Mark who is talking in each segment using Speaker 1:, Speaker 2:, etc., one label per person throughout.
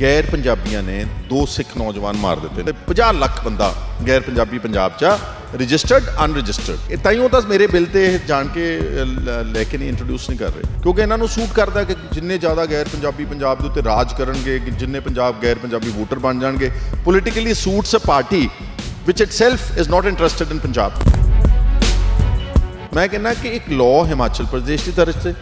Speaker 1: ਗੈਰ ਪੰਜਾਬੀਆਂ ਨੇ ਦੋ ਸਿੱਖ ਨੌਜਵਾਨ ਮਾਰ ਦਿੱਤੇ ਤੇ 50 ਲੱਖ ਬੰਦਾ ਗੈਰ ਪੰਜਾਬੀ ਪੰਜਾਬ 'ਚ ਆ ਰਜਿਸਟਰਡ ਅਨਰਜਿਸਟਰਡ ਇਹ ਤਾਈਓ ਤਾਂ ਮੇਰੇ ਬਿੱਲ ਤੇ ਇਹ ਜਾਣ ਕੇ ਲੈ ਕੇ ਨਹੀਂ ਇੰਟਰੋਡਿਊਸ ਨਹੀਂ ਕਰ ਰਹੇ। ਕਿਉਂਕਿ ਇਹਨਾਂ ਨੂੰ ਸੂਟ ਕਰਦਾ ਕਿ ਜਿੰਨੇ ਜ਼ਿਆਦਾ ਗੈਰ ਪੰਜਾਬੀ ਪੰਜਾਬ ਦੇ ਉੱਤੇ ਰਾਜ ਕਰਨਗੇ ਜਿੰਨੇ ਪੰਜਾਬ ਗੈਰ ਪੰਜਾਬੀ ਵੋਟਰ ਬਣ ਜਾਣਗੇ। Politically suits a party which itself is not interested in Punjab ਮੈਂ ਕਹਿੰਦਾ ਕਿ ਇੱਕ ਲਾਅ ਹਿਮਾਚਲ ਪ੍ਰਦੇਸ਼ ਦੀ ਤਰਜ਼ ਤੇ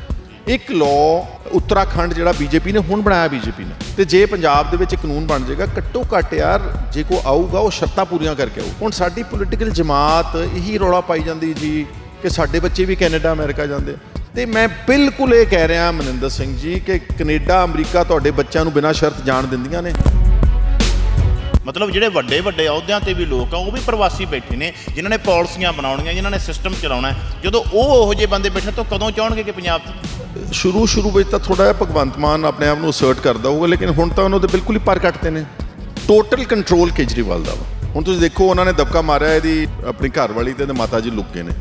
Speaker 1: ਇੱਕ ਲਾਅ ਉੱਤਰਾਖੰਡ ਜਿਹੜਾ ਬੀਜੇਪੀ ਨੇ, ਹੁਣ ਬਣਾਇਆ ਬੀਜੇਪੀ ਨੇ। ਤੇ ਜੇ ਪੰਜਾਬ ਦੇ ਵਿੱਚ ਕਾਨੂੰਨ ਬਣ ਜਾਏਗਾ, ਘੱਟੋ ਘੱਟ ਯਾਰ ਜੇ ਕੋ ਆਊਗਾ, ਉਹ ਸ਼ਰਤਾਂ ਪੂਰੀਆਂ ਕਰਕੇ ਆਊ। ਹੁਣ ਸਾਡੀ ਪੋਲੀਟੀਕਲ ਜਮਾਤ ਇਹੀ ਰੌਲਾ ਪਾਈ ਜਾਂਦੀ ਜੀ ਕਿ ਸਾਡੇ ਬੱਚੇ ਵੀ ਕੈਨੇਡਾ, ਅਮਰੀਕਾ ਜਾਂਦੇ। ਤੇ ਮੈਂ ਬਿਲਕੁਲ ਇਹ ਕਹਿ ਰਿਹਾ ਮਨਿੰਦਰ ਸਿੰਘ ਜੀ ਕਿ ਕੈਨੇਡਾ, ਅਮਰੀਕਾ ਤੁਹਾਡੇ ਬੱਚਿਆਂ ਨੂੰ ਬਿਨਾਂ ਸ਼ਰਤ ਜਾਣ ਦਿੰਦੀਆਂ ਨੇ।
Speaker 2: ਮਤਲਬ ਜਿਹੜੇ ਵੱਡੇ ਵੱਡੇ ਅਹੁਦਿਆਂ ਤੇ ਵੀ ਲੋਕ ਆ, ਉਹ ਵੀ ਪ੍ਰਵਾਸੀ ਬੈਠੇ ਨੇ, ਜਿਨ੍ਹਾਂ ਨੇ ਪਾਲਿਸੀਆਂ ਬਣਾਉਣੀਆਂ, ਜਿਨ੍ਹਾਂ ਨੇ ਸਿਸਟਮ ਚਲਾਉਣਾ ਜਦੋਂ ਉਹ ਉਹੋ ਜਿਹੇ ਬੰਦੇ ਬੈਠੇ ਤਾਂ ਕਦੋਂ ਚਾਹਣਗੇ ਕਿ ਪੰਜਾਬ
Speaker 1: ਸ਼ੁਰੂ ਸ਼ੁਰੂ ਵਿੱਚ ਤਾਂ ਥੋੜਾ ਜਿਹਾ ਭਗਵੰਤ ਮਾਨ ਆਪਣੇ ਆਪ ਨੂੰ ਅਸਰਟ ਕਰਦਾ ਹੋਊਗਾ, ਲੇਕਿਨ ਹੁਣ ਤਾਂ ਉਹਨਾਂ ਦੇ ਬਿਲਕੁਲ ਹੀ ਪਰ ਕੱਟਦੇ ਨੇ। ਟੋਟਲ ਕੰਟਰੋਲ ਕੇਜਰੀਵਾਲ ਦਾ ਵਾ। ਹੁਣ ਤੁਸੀਂ ਦੇਖੋ, ਉਹਨਾਂ ਨੇ ਦਬਕਾ ਮਾਰਿਆ ਇਹਦੀ, ਆਪਣੀ ਘਰ ਵਾਲੀ ਤੇ ਇਹਦੇ ਮਾਤਾ ਜੀ ਲੁੱਕ ਗਏ ਨੇ।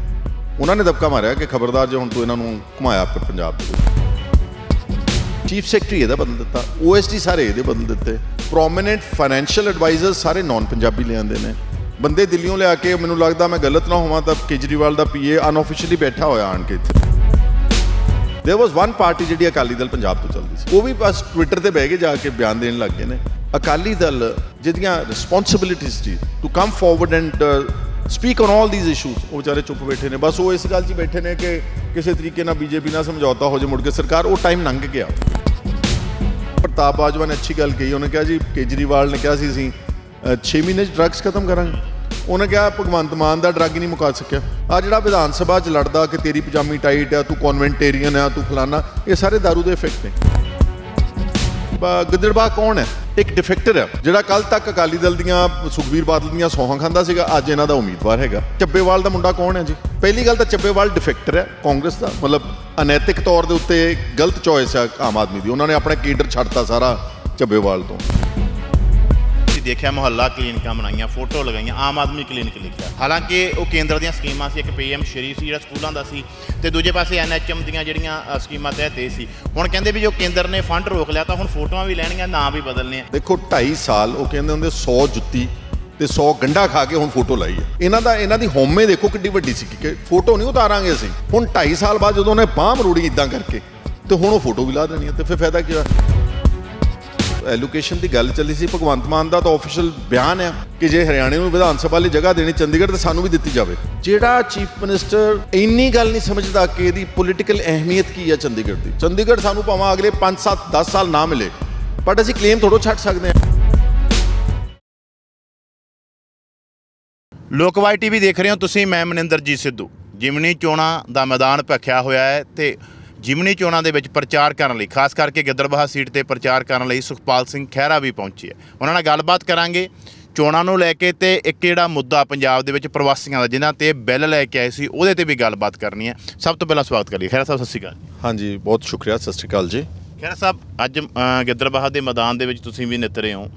Speaker 1: ਉਹਨਾਂ ਨੇ ਦਬਕਾ ਮਾਰਿਆ ਕਿ ਖਬਰਦਾਰ ਜੇ ਹੁਣ ਤੂੰ ਇਹਨਾਂ ਨੂੰ ਘੁਮਾਇਆ ਪੰਜਾਬ ਦੇ ਵਿੱਚ। ਚੀਫ ਸੈਕਟਰੀ ਇਹਦਾ ਬਦਲ ਦਿੱਤਾ ਓਐਸਡੀ ਸਾਰੇ ਇਹਦੇ ਬਦਲ ਦਿੱਤੇ ਪ੍ਰੋਮਿਨੈਂਟ ਫਾਈਨੈਂਸ਼ੀਅਲ ਐਡਵਾਈਜ਼ਰ ਸਾਰੇ ਨਾਨ ਪੰਜਾਬੀ ਲਿਆਂਦੇ ਨੇ। ਬੰਦੇ ਦਿੱਲੀੋਂ ਲਿਆ ਕੇ ਮੈਨੂੰ ਲੱਗਦਾ ਮੈਂ ਗਲਤ ਨਾ ਹੋਵਾਂ ਤਾਂ ਕੇਜਰੀਵਾਲ ਦਾ ਪੀਏ ਅਨਆਫੀਸ਼ੀਅਲੀ ਬੈਠਾ ਹੋਇਆ ਆਣ ਕੇ ਇੱਥੇ। ਦੇਰ ਵਾਸ ਵਨ ਪਾਰਟੀ ਜਿਹੜੀ ਅਕਾਲੀ ਦਲ ਪੰਜਾਬ ਤੋਂ ਚੱਲਦੀ ਸੀ। ਉਹ ਵੀ ਬਸ ਟਵਿੱਟਰ ਤੇ ਬਹਿ ਕੇ ਜਾ ਕੇ ਬਿਆਨ ਦੇਣ ਲੱਗ ਗਏ ਨੇ। ਅਕਾਲੀ ਦਲ ਜਿਹਦੀਆਂ responsibilities C to come forward and speak on all these issues ਉਹ ਵਿਚਾਰੇ ਚੁੱਪ ਬੈਠੇ ਨੇ। ਬਸ ਉਹ ਇਸ ਗੱਲ 'ਚ ਬੈਠੇ ਨੇ ਕਿ ਕਿਸੇ ਤਰੀਕੇ ਨਾਲ ਬੀਜੇਪੀ ਨਾਲ ਸਮਝੌਤਾ ਹੋ ਜੇ ਮੁੜ ਕੇ ਸਰਕਾਰ ਉਹ ਟਾਈਮ ਲੰਘ ਗਿਆ ਪ੍ਰਤਾਪ ਬਾਜਵਾ ਨੇ ਅੱਛੀ ਗੱਲ ਕਹੀ, ਉਹਨੇ ਕਿਹਾ ਜੀ, ਕੇਜਰੀਵਾਲ ਨੇ ਕਿਹਾ ਸੀ, ਅਸੀਂ 6 ਮਹੀਨੇ 'ਚ ਡਰੱਗਸ ਖਤਮ ਕਰਾਂਗੇ। ਉਹਨੇ ਕਿਹਾ, ਭਗਵੰਤ ਮਾਨ ਦਾ ਡਰੱਗ ਨਹੀਂ ਮੁਕਾ ਸਕਿਆ। ਆ ਜਿਹੜਾ ਵਿਧਾਨ ਸਭਾ 'ਚ ਲੜਦਾ ਕਿ ਤੇਰੀ ਪਜਾਮੀ ਟਾਈਟ ਆ, ਤੂੰ ਕਨਵੈਂਟੇਰੀਅਨ ਆ, ਤੂੰ ਫਲਾਨਾ, ਇਹ ਸਾਰੇ दारू ਦੇ ਇਫੈਕਟ ਨੇ। ਬ- ਕੌਣ ਹੈ? ਇੱਕ ਡਿਫੈਕਟਰ ਹੈ ਜਿਹੜਾ ਕੱਲ ਤੱਕ ਅਕਾਲੀ ਦਲ ਦੀਆਂ, ਸੁਖਬੀਰ ਬਾਦਲ ਦੀਆਂ ਸੌਹਾਂ ਖਾਂਦਾ ਸੀਗਾ, ਅੱਜ ਇਹਨਾਂ ਦਾ ਉਮੀਦਵਾਰ ਹੈਗਾ। ਚੱਬੇਵਾਲ ਦਾ ਮੁੰਡਾ ਕੌਣ ਹੈ ਜੀ? ਪਹਿਲੀ ਗੱਲ ਤਾਂ ਚੱਬੇਵਾਲ ਡਿਫੈਕਟਰ ਹੈ, ਕਾਂਗਰਸ ਦਾ, ਮਤਲਬ ਅਨੈਤਿਕ ਤੌਰ ਦੇ ਉੱਤੇ ਗਲਤ ਚੋਇਸ ਹੈ ਆਮ ਆਦਮੀ ਦੀ। ਉਹਨਾਂ ਨੇ ਆਪਣਾ ਕੇਡਰ ਛੱਡਤਾ ਸਾਰਾ ਚੱਬੇਵਾਲ ਤੋਂ।
Speaker 2: ਅਸੀਂ ਦੇਖਿਆ ਮੁਹੱਲਾ ਕਲੀਨਿਕਾਂ ਬਣਾਈਆਂ ਫੋਟੋ ਲਗਾਈਆਂ ਆਮ ਆਦਮੀ ਕਲੀਨਿਕ ਲਿਖਿਆ। ਹਾਲਾਂਕਿ ਉਹ ਕੇਂਦਰ ਦੀਆਂ ਸਕੀਮਾਂ ਸੀ ਇੱਕ ਪੀਐਮ ਸ਼੍ਰੀ ਸੀ ਜਿਹੜਾ ਸਕੂਲਾਂ ਦਾ ਸੀ ਤੇ ਦੂਜੇ ਪਾਸੇ ਐਨਐਚਐਮ ਦੀਆਂ ਜਿਹੜੀਆਂ ਸਕੀਮਾਂ ਤਹਿਤ ਇਹ ਸੀ। ਹੁਣ ਕਹਿੰਦੇ ਵੀ ਜੋ ਕੇਂਦਰ ਨੇ ਫੰਡ ਰੋਕ ਲਿਆ ਤਾਂ ਹੁਣ ਫੋਟੋਆਂ ਵੀ ਲੈਣੀਆਂ ਨਾਂ ਵੀ ਬਦਲਨੇ ਆ
Speaker 1: ਦੇਖੋ 2.5 ਸਾਲ ਉਹ ਕਹਿੰਦੇ ਹੁੰਦੇ 100 ਜੁੱਤੀ ਤੇ 100 ਗੰਡਾ ਖਾ ਕੇ ਹੁਣ ਫੋਟੋ ਲਾਈ ਹੈ ਇਹਨਾਂ ਦਾ ਇਹਨਾਂ ਦੀ ਹੋਮੇ ਦੇਖੋ ਕਿੱਡੀ ਵੱਡੀ ਸੀ ਕਿ ਫੋਟੋ ਨਹੀਂ ਉਤਾਰਾਂਗੇ ਅਸੀਂ। ਹੁਣ 2.5 ਸਾਲ ਬਾਅਦ ਜਦੋਂ ਉਹਨੇ ਬਾਂਹ ਮਰੋੜੀ ਇਦਾਂ ਕਰਕੇ, ਤੇ ਹੁਣ ਉਹ ਫੋਟੋ ਵੀ ਲਾ ਦੇਣੀ ਹੈ ਤੇ ਫਿਰ ਫਾਇਦਾ ਕੀ ਹੋਇਆ? ਐਲੋਕੇਸ਼ਨ ਦੀ ਗੱਲ ਚੱਲੀ ਸੀ, ਭਗਵੰਤ ਮਾਨ ਦਾ ਤਾਂ ਆਫੀਸ਼ੀਅਲ ਬਿਆਨ ਆ ਕਿ ਜੇ ਹਰਿਆਣੇ ਨੂੰ ਵਿਧਾਨ ਸਭਾ ਲਈ ਜਗ੍ਹਾ ਦੇਣੀ, ਚੰਡੀਗੜ੍ਹ ਤਾਂ ਸਾਨੂੰ ਵੀ ਦਿੱਤੀ ਜਾਵੇ। ਜਿਹੜਾ ਚੀਫ ਮਿਨਿਸਟਰ ਇੰਨੀ ਗੱਲ ਨਹੀਂ ਸਮਝਦਾ ਕਿ ਇਹਦੀ ਪੋਲੀਟੀਕਲ ਅਹਿਮੀਅਤ ਕੀ ਹੈ ਚੰਡੀਗੜ੍ਹ ਦੀ। ਚੰਡੀਗੜ੍ਹ ਸਾਨੂੰ ਭਾਵੇਂ ਅਗਲੇ 5 7 10 ਸਾਲ ਨਾ ਮਿਲੇ ਬਟ ਅਸੀਂ ਕਲੇਮ ਥੋੜੋ ਛੱਡ ਸਕਦੇ ਹਾਂ।
Speaker 2: ਲੋਕਵਾਈ ਟੀਵੀ ਦੇਖ ਰਹੇ ਹੋ ਤੁਸੀਂ ਮੈਂ ਮਨਿੰਦਰਜੀਤ ਸਿੱਧੂ। ਜਿਮਨੀ ਚੋਣਾਂ ਦਾ ਮੈਦਾਨ ਭਖਿਆ ਹੋਇਆ ਹੈ ਤੇ ਜਿਮਨੀ ਚੋਣਾਂ ਦੇ ਵਿੱਚ ਪ੍ਰਚਾਰ ਕਰਨ ਲਈ ਖਾਸ ਕਰਕੇ ਗਿੱਦੜਬਾਹਾ ਸੀਟ ਤੇ ਪ੍ਰਚਾਰ ਕਰਨ ਲਈ ਸੁਖਪਾਲ ਸਿੰਘ ਖਹਿਰਾ ਵੀ ਪਹੁੰਚੇ ਹੈ। ਉਹਨਾਂ ਨਾਲ ਗੱਲਬਾਤ ਕਰਾਂਗੇ। ਚੋਣਾਂ ਨੂੰ ਲੈ ਕੇ ਤੇ ਇੱਕ ਜਿਹੜਾ ਮੁੱਦਾ ਪੰਜਾਬ ਦੇ ਵਿੱਚ ਪ੍ਰਵਾਸੀਆਂ ਦਾ ਜਿਨ੍ਹਾਂ ਤੇ ਬਿੱਲ ਲੈ ਕੇ ਆਏ ਸੀ ਉਹਦੇ ਤੇ ਵੀ ਗੱਲਬਾਤ ਕਰਨੀ ਹੈ। ਸਭ ਤੋਂ ਪਹਿਲਾਂ ਸਵਾਗਤ ਕਰੀਏ। ਖਹਿਰਾ ਸਾਹਿਬ ਸਤਿ ਸ਼੍ਰੀ ਅਕਾਲ
Speaker 1: ਹਾਂਜੀ ਬਹੁਤ ਸ਼ੁਕਰੀਆ ਸਤਿ ਸ਼੍ਰੀ ਅਕਾਲ ਜੀ।
Speaker 2: ਖਹਿਰਾ ਸਾਹਿਬ ਅੱਜ ਗਿੱਦੜਬਾਹਾ ਦੇ ਮੈਦਾਨ ਦੇ ਵਿੱਚ ਤੁਸੀਂ ਵੀ ਨਿਤਰੇ ਹੋ।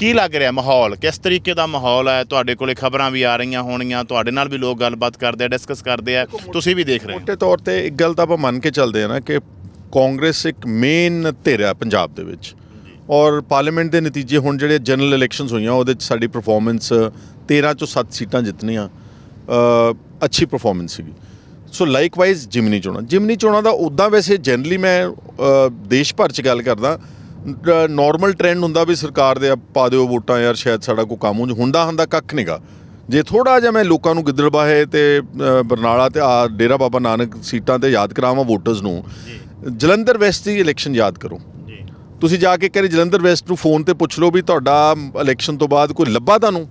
Speaker 2: ਕੀ ਲੱਗ ਰਿਹਾ ਮਾਹੌਲ? ਕਿਸ ਤਰੀਕੇ ਦਾ ਮਾਹੌਲ ਹੈ? ਤੁਹਾਡੇ ਕੋਲੇ ਖਬਰਾਂ ਵੀ ਆ ਰਹੀਆਂ ਹੋਣੀਆਂ ਤੁਹਾਡੇ ਨਾਲ ਵੀ ਲੋਕ ਗੱਲਬਾਤ ਕਰਦੇ ਆ ਡਿਸਕਸ ਕਰਦੇ ਆ। ਤੁਸੀਂ ਵੀ ਦੇਖ ਰਹੇ ਹੋ।
Speaker 1: ਮੋਟੇ ਤੌਰ ਤੇ ਇੱਕ ਗੱਲ ਤਾਂ ਆਪਾਂ ਮੰਨ ਕੇ ਚੱਲਦੇ ਆ ਨਾ ਕਿ ਕਾਂਗਰਸ ਇੱਕ ਮੇਨ ਧਿਰ ਹੈ ਪੰਜਾਬ ਦੇ ਵਿੱਚ। ਔਰ ਪਾਰਲੀਮੈਂਟ ਦੇ ਨਤੀਜੇ ਹੁਣ ਜਿਹੜੇ ਜਨਰਲ ਇਲੈਕਸ਼ਨਸ ਹੋਈਆਂ, ਉਹਦੇ ਚ ਸਾਡੀ ਪਰਫਾਰਮੈਂਸ 13 ਚੋਂ 7 ਸੀਟਾਂ ਜਿੱਤਣੀਆਂ ਅੱਛੀ ਪਰਫਾਰਮੈਂਸ ਸੀਗੀ। ਸੋ ਲਾਈਕਵਾਈਜ਼ ਜਿਮਨੀ ਚੋਣਾਂ। ਜਿਮਨੀ ਚੋਣਾਂ ਦਾ ਉਦਾਂ ਵੈਸੇ ਜਨਰਲੀ ਮੈਂ ਦੇਸ਼ ਭਰ ਚ ਗੱਲ ਕਰਦਾ ਨਾਰਮਲ ਟ੍ਰੈਂਡ ਹੁੰਦਾ ਵੀ ਸਰਕਾਰ ਦੇ ਆ ਪਾ ਦਿਓ ਵੋਟਾਂ ਯਾਰ ਸ਼ਾਇਦ ਸਾਡਾ ਕੋਈ ਕੰਮ ਉਂਝ ਹੁੰਦਾ ਹੁੰਦਾ ਕੱਖ ਨਹੀਂਗਾ ਜੇ ਥੋੜਾ ਜਿਹਾ ਮੈਂ ਲੋਕਾਂ ਨੂੰ ਗਿੱਦੜਬਾਹੇ ਤੇ ਬਰਨਾਲਾ ਤੇ ਆ ਡੇਰਾ ਬਾਬਾ ਨਾਨਕ ਸੀਟਾਂ ਤੇ ਯਾਦ ਕਰਾਵਾਂ ਵੋਟਰਸ ਨੂੰ ਜਲੰਧਰ ਵੈਸਟ ਦੀ ਇਲੈਕਸ਼ਨ ਯਾਦ ਕਰੋ।
Speaker 2: ਜੀ।
Speaker 1: ਤੁਸੀਂ ਜਾ ਕੇ ਕਰੇ ਜਲੰਧਰ ਵੈਸਟ ਨੂੰ ਫੋਨ ਤੇ ਪੁੱਛ ਲਓ ਵੀ ਤੁਹਾਡਾ ਇਲੈਕਸ਼ਨ ਤੋਂ ਬਾਅਦ ਕੋਈ ਲੱਭਾ ਤੁਹਾਨੂੰ?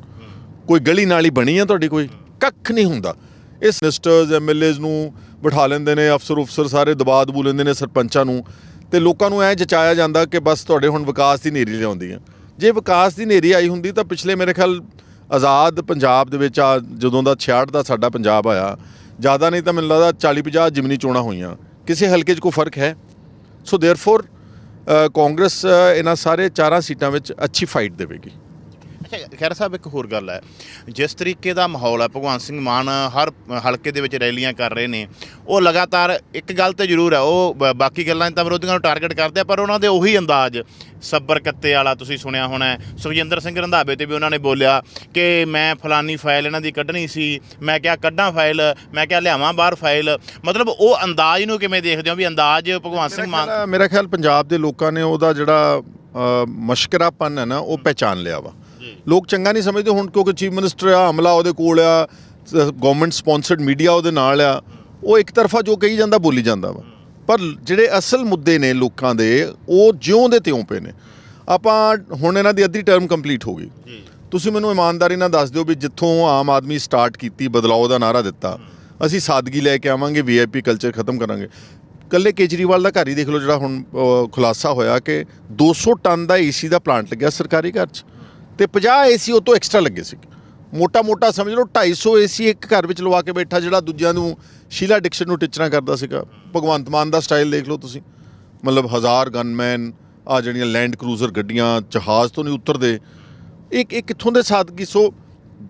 Speaker 1: ਕੋਈ ਗਲੀ ਨਾਲੀ ਬਣੀ ਆ ਤੁਹਾਡੀ ਕੋਈ? ਕੱਖ ਨਹੀਂ ਹੁੰਦਾ। ਇਸ ਮਿਨਿਸਟਰਸ ਐਮਐਲਏਜ਼ ਨੂੰ ਬਿਠਾ ਲੈਂਦੇ ਨੇ ਅਫਸਰ ਉਫਸਰ ਸਾਰੇ ਦਬਾ ਦਬੂ ਲੈਂਦੇ ਨੇ ਸਰਪੰਚਾਂ ਨੂੰ। ਤੇ ਲੋਕਾਂ ਨੂੰ ਐ ਜਚਾਇਆ ਜਾਂਦਾ ਕਿ ਬਸ ਤੁਹਾਡੇ ਹੁਣ ਵਿਕਾਸ ਦੀ ਨੇਰੀ ਲਿਆਉਂਦੀ ਆ ਜੇ ਵਿਕਾਸ ਦੀ ਨੇਰੀ ਆਈ ਹੁੰਦੀ ਤਾਂ ਪਿਛਲੇ ਮੇਰੇ ਖਿਆਲ ਆਜ਼ਾਦ ਪੰਜਾਬ ਦੇ ਵਿੱਚ ਆ ਜਦੋਂ ਦਾ 66 ਦਾ ਸਾਡਾ ਪੰਜਾਬ ਆਇਆ ਜ਼ਿਆਦਾ ਨਹੀਂ ਤਾਂ ਮੈਨੂੰ ਲੱਗਦਾ 40 50 ਜਿਮਨੀ ਚੋਣਾਂ ਹੋਈਆਂ ਕਿਸੇ ਹਲਕੇ 'ਚ ਕੋਈ ਫਰਕ ਹੈ ਸੋ देयरफॉर ਕਾਂਗਰਸ ਅ, ਇਹਨਾਂ ਸਾਰੇ ਚਾਰਾਂ ਸੀਟਾਂ ਵਿੱਚ ਅੱਛੀ ਫਾਈਟ ਦੇਵੇਗੀ
Speaker 2: ਅੱਛਾ ਖੈਰ ਸਾਹਿਬ ਇੱਕ ਹੋਰ ਗੱਲ ਹੈ। ਜਿਸ ਤਰੀਕੇ ਦਾ ਮਾਹੌਲ ਹੈ ਭਗਵੰਤ ਸਿੰਘ ਮਾਨ ਹਰ ਹਲਕੇ ਦੇ ਵਿੱਚ ਰੈਲੀਆਂ ਕਰ ਰਹੇ ਨੇ ਉਹ ਲਗਾਤਾਰ ਇੱਕ ਗੱਲ ਤੇ ਜ਼ਰੂਰ ਹੈ ਉਹ ਬ- ਬਾਕੀ ਗੱਲਾਂ ਤਾਂ ਵਿਰੋਧੀਆਂ ਨੂੰ ਟਾਰਗੇਟ ਕਰਦੇ ਆ ਪਰ ਉਹਨਾਂ ਦੇ ਉਹੀ ਅੰਦਾਜ਼। ਸੱਬਰ ਕੱਤੇ ਵਾਲਾ ਤੁਸੀਂ ਸੁਣਿਆ ਹੋਣਾ ਹੈ। ਸੁਖਜਿੰਦਰ ਸਿੰਘ ਰੰਧਾਵੇ ਤੇ ਵੀ ਉਹਨਾਂ ਨੇ ਬੋਲਿਆ ਕਿ ਮੈਂ ਫਲਾਨੀ ਫਾਈਲ ਇਹਨਾਂ ਦੀ ਕੱਢਣੀ ਸੀ ਮੈਂ ਕਿਹਾ ਕੱਢਾਂ ਫਾਈਲ ਮੈਂ ਕਿਹਾ ਲਿਆਵਾਂ ਬਾਹਰ ਫਾਈਲ ਮਤਲਬ ਉਹ ਅੰਦਾਜ਼ ਨੂੰ ਕਿਵੇਂ ਦੇਖਦੇ ਹੋ ਵੀ ਅੰਦਾਜ਼ ਭਗਵੰਤ ਸਿੰਘ ਮਾਨ
Speaker 1: ਮੇਰਾ- ਮੇਰਾ ਖਿਆਲ ਪੰਜਾਬ ਦੇ ਲੋਕਾਂ ਨੇ ਉਹਦਾ ਜਿਹੜਾ ਅ, ਮਸ਼ਕਰਾਪਨ ਹੈ ਨਾ ਉਹ ਪਹਿਚਾਨ ਲਿਆ ਵਾ। ਲੋਕ ਚੰਗਾ ਨਹੀਂ ਸਮਝਦੇ ਹੁਣ ਕਿਉਂਕਿ ਚੀਫ ਮਿਨਿਸਟਰ ਆ ਹਮਲਾ ਉਹਦੇ ਕੋਲ ਆ ਗਵਰਨਮੈਂਟ ਸਪਾਂਸਰਡ ਮੀਡੀਆ ਉਹਦੇ ਨਾਲ ਆ। ਉਹ ਇੱਕ ਤਰਫਾ ਜੋ ਕਹੀ ਜਾਂਦਾ ਬੋਲੀ ਜਾਂਦਾ ਵਾ। ਪਰ ਜਿਹੜੇ ਅਸਲ ਮੁੱਦੇ ਨੇ ਲੋਕਾਂ ਦੇ ਉਹ ਜਿਉਂ ਦੇ ਤਿਉਂ ਪਏ ਨੇ। ਆਪਾਂ ਹੁਣ ਇਹਨਾਂ ਦੀ ਅੱਧੀ ਟਰਮ ਕੰਪਲੀਟ ਹੋ ਗਈ। ਤੁਸੀਂ ਮੈਨੂੰ ਇਮਾਨਦਾਰੀ ਨਾਲ ਦੱਸ ਦਿਓ ਵੀ ਜਿੱਥੋਂ ਆਮ ਆਦਮੀ ਸਟਾਰਟ ਕੀਤੀ ਬਦਲਾਅ ਦਾ ਨਾਰਾ ਦਿੱਤਾ। ਅਸੀਂ ਸਾਦਗੀ ਲੈ ਕੇ ਆਵਾਂਗੇ ਵੀਆਈਪੀ ਕਲਚਰ ਖਤਮ ਕਰਾਂਗੇ। ਕੱਲੇ ਕੇਜਰੀਵਾਲ ਦਾ ਘਰ ਹੀ ਦੇਖ ਲਓ ਜਿਹੜਾ ਹੁਣ ਖੁਲਾਸਾ ਹੋਇਆ ਕਿ 200 ਟਨ ਦਾ ਏਸੀ ਦਾ ਪਲਾਂਟ ਲੱਗਿਆ ਸਰਕਾਰੀ ਘਰ 'ਚ। ਤੇ 50 ਏਸੀ ਉਹ ਤੋਂ ਐਕਸਟਰਾ ਲੱਗੇ ਸੀ। ਮੋਟਾ ਮੋਟਾ ਸਮਝ ਲਓ 250 ਏਸੀ ਇੱਕ ਘਰ ਵਿੱਚ ਲਵਾ ਕੇ ਬੈਠਾ ਜਿਹੜਾ ਦੂਜਿਆਂ ਨੂੰ ਸ਼ੀਲਾ ਡਿਕਸ਼ਨ ਨੂੰ ਟਿਚਰਾਂ ਕਰਦਾ ਸੀਗਾ। ਭਗਵੰਤ ਮਾਨ ਦਾ ਸਟਾਈਲ ਦੇਖ ਲਓ ਤੁਸੀਂ। ਮਤਲਬ ਹਜ਼ਾਰ ਗਨਮੈਨ ਆ ਜਿਹੜੀਆਂ ਲੈਂਡ ਕਰੂਜ਼ਰ ਗੱਡੀਆਂ, ਜਹਾਜ਼ ਤੋਂ ਨਹੀਂ ਉਤਰਦੇ। ਇੱਕ ਇੱਕ ਕਿੱਥੋਂ ਦੇ ਸਾਦਗੀ, ਸੋ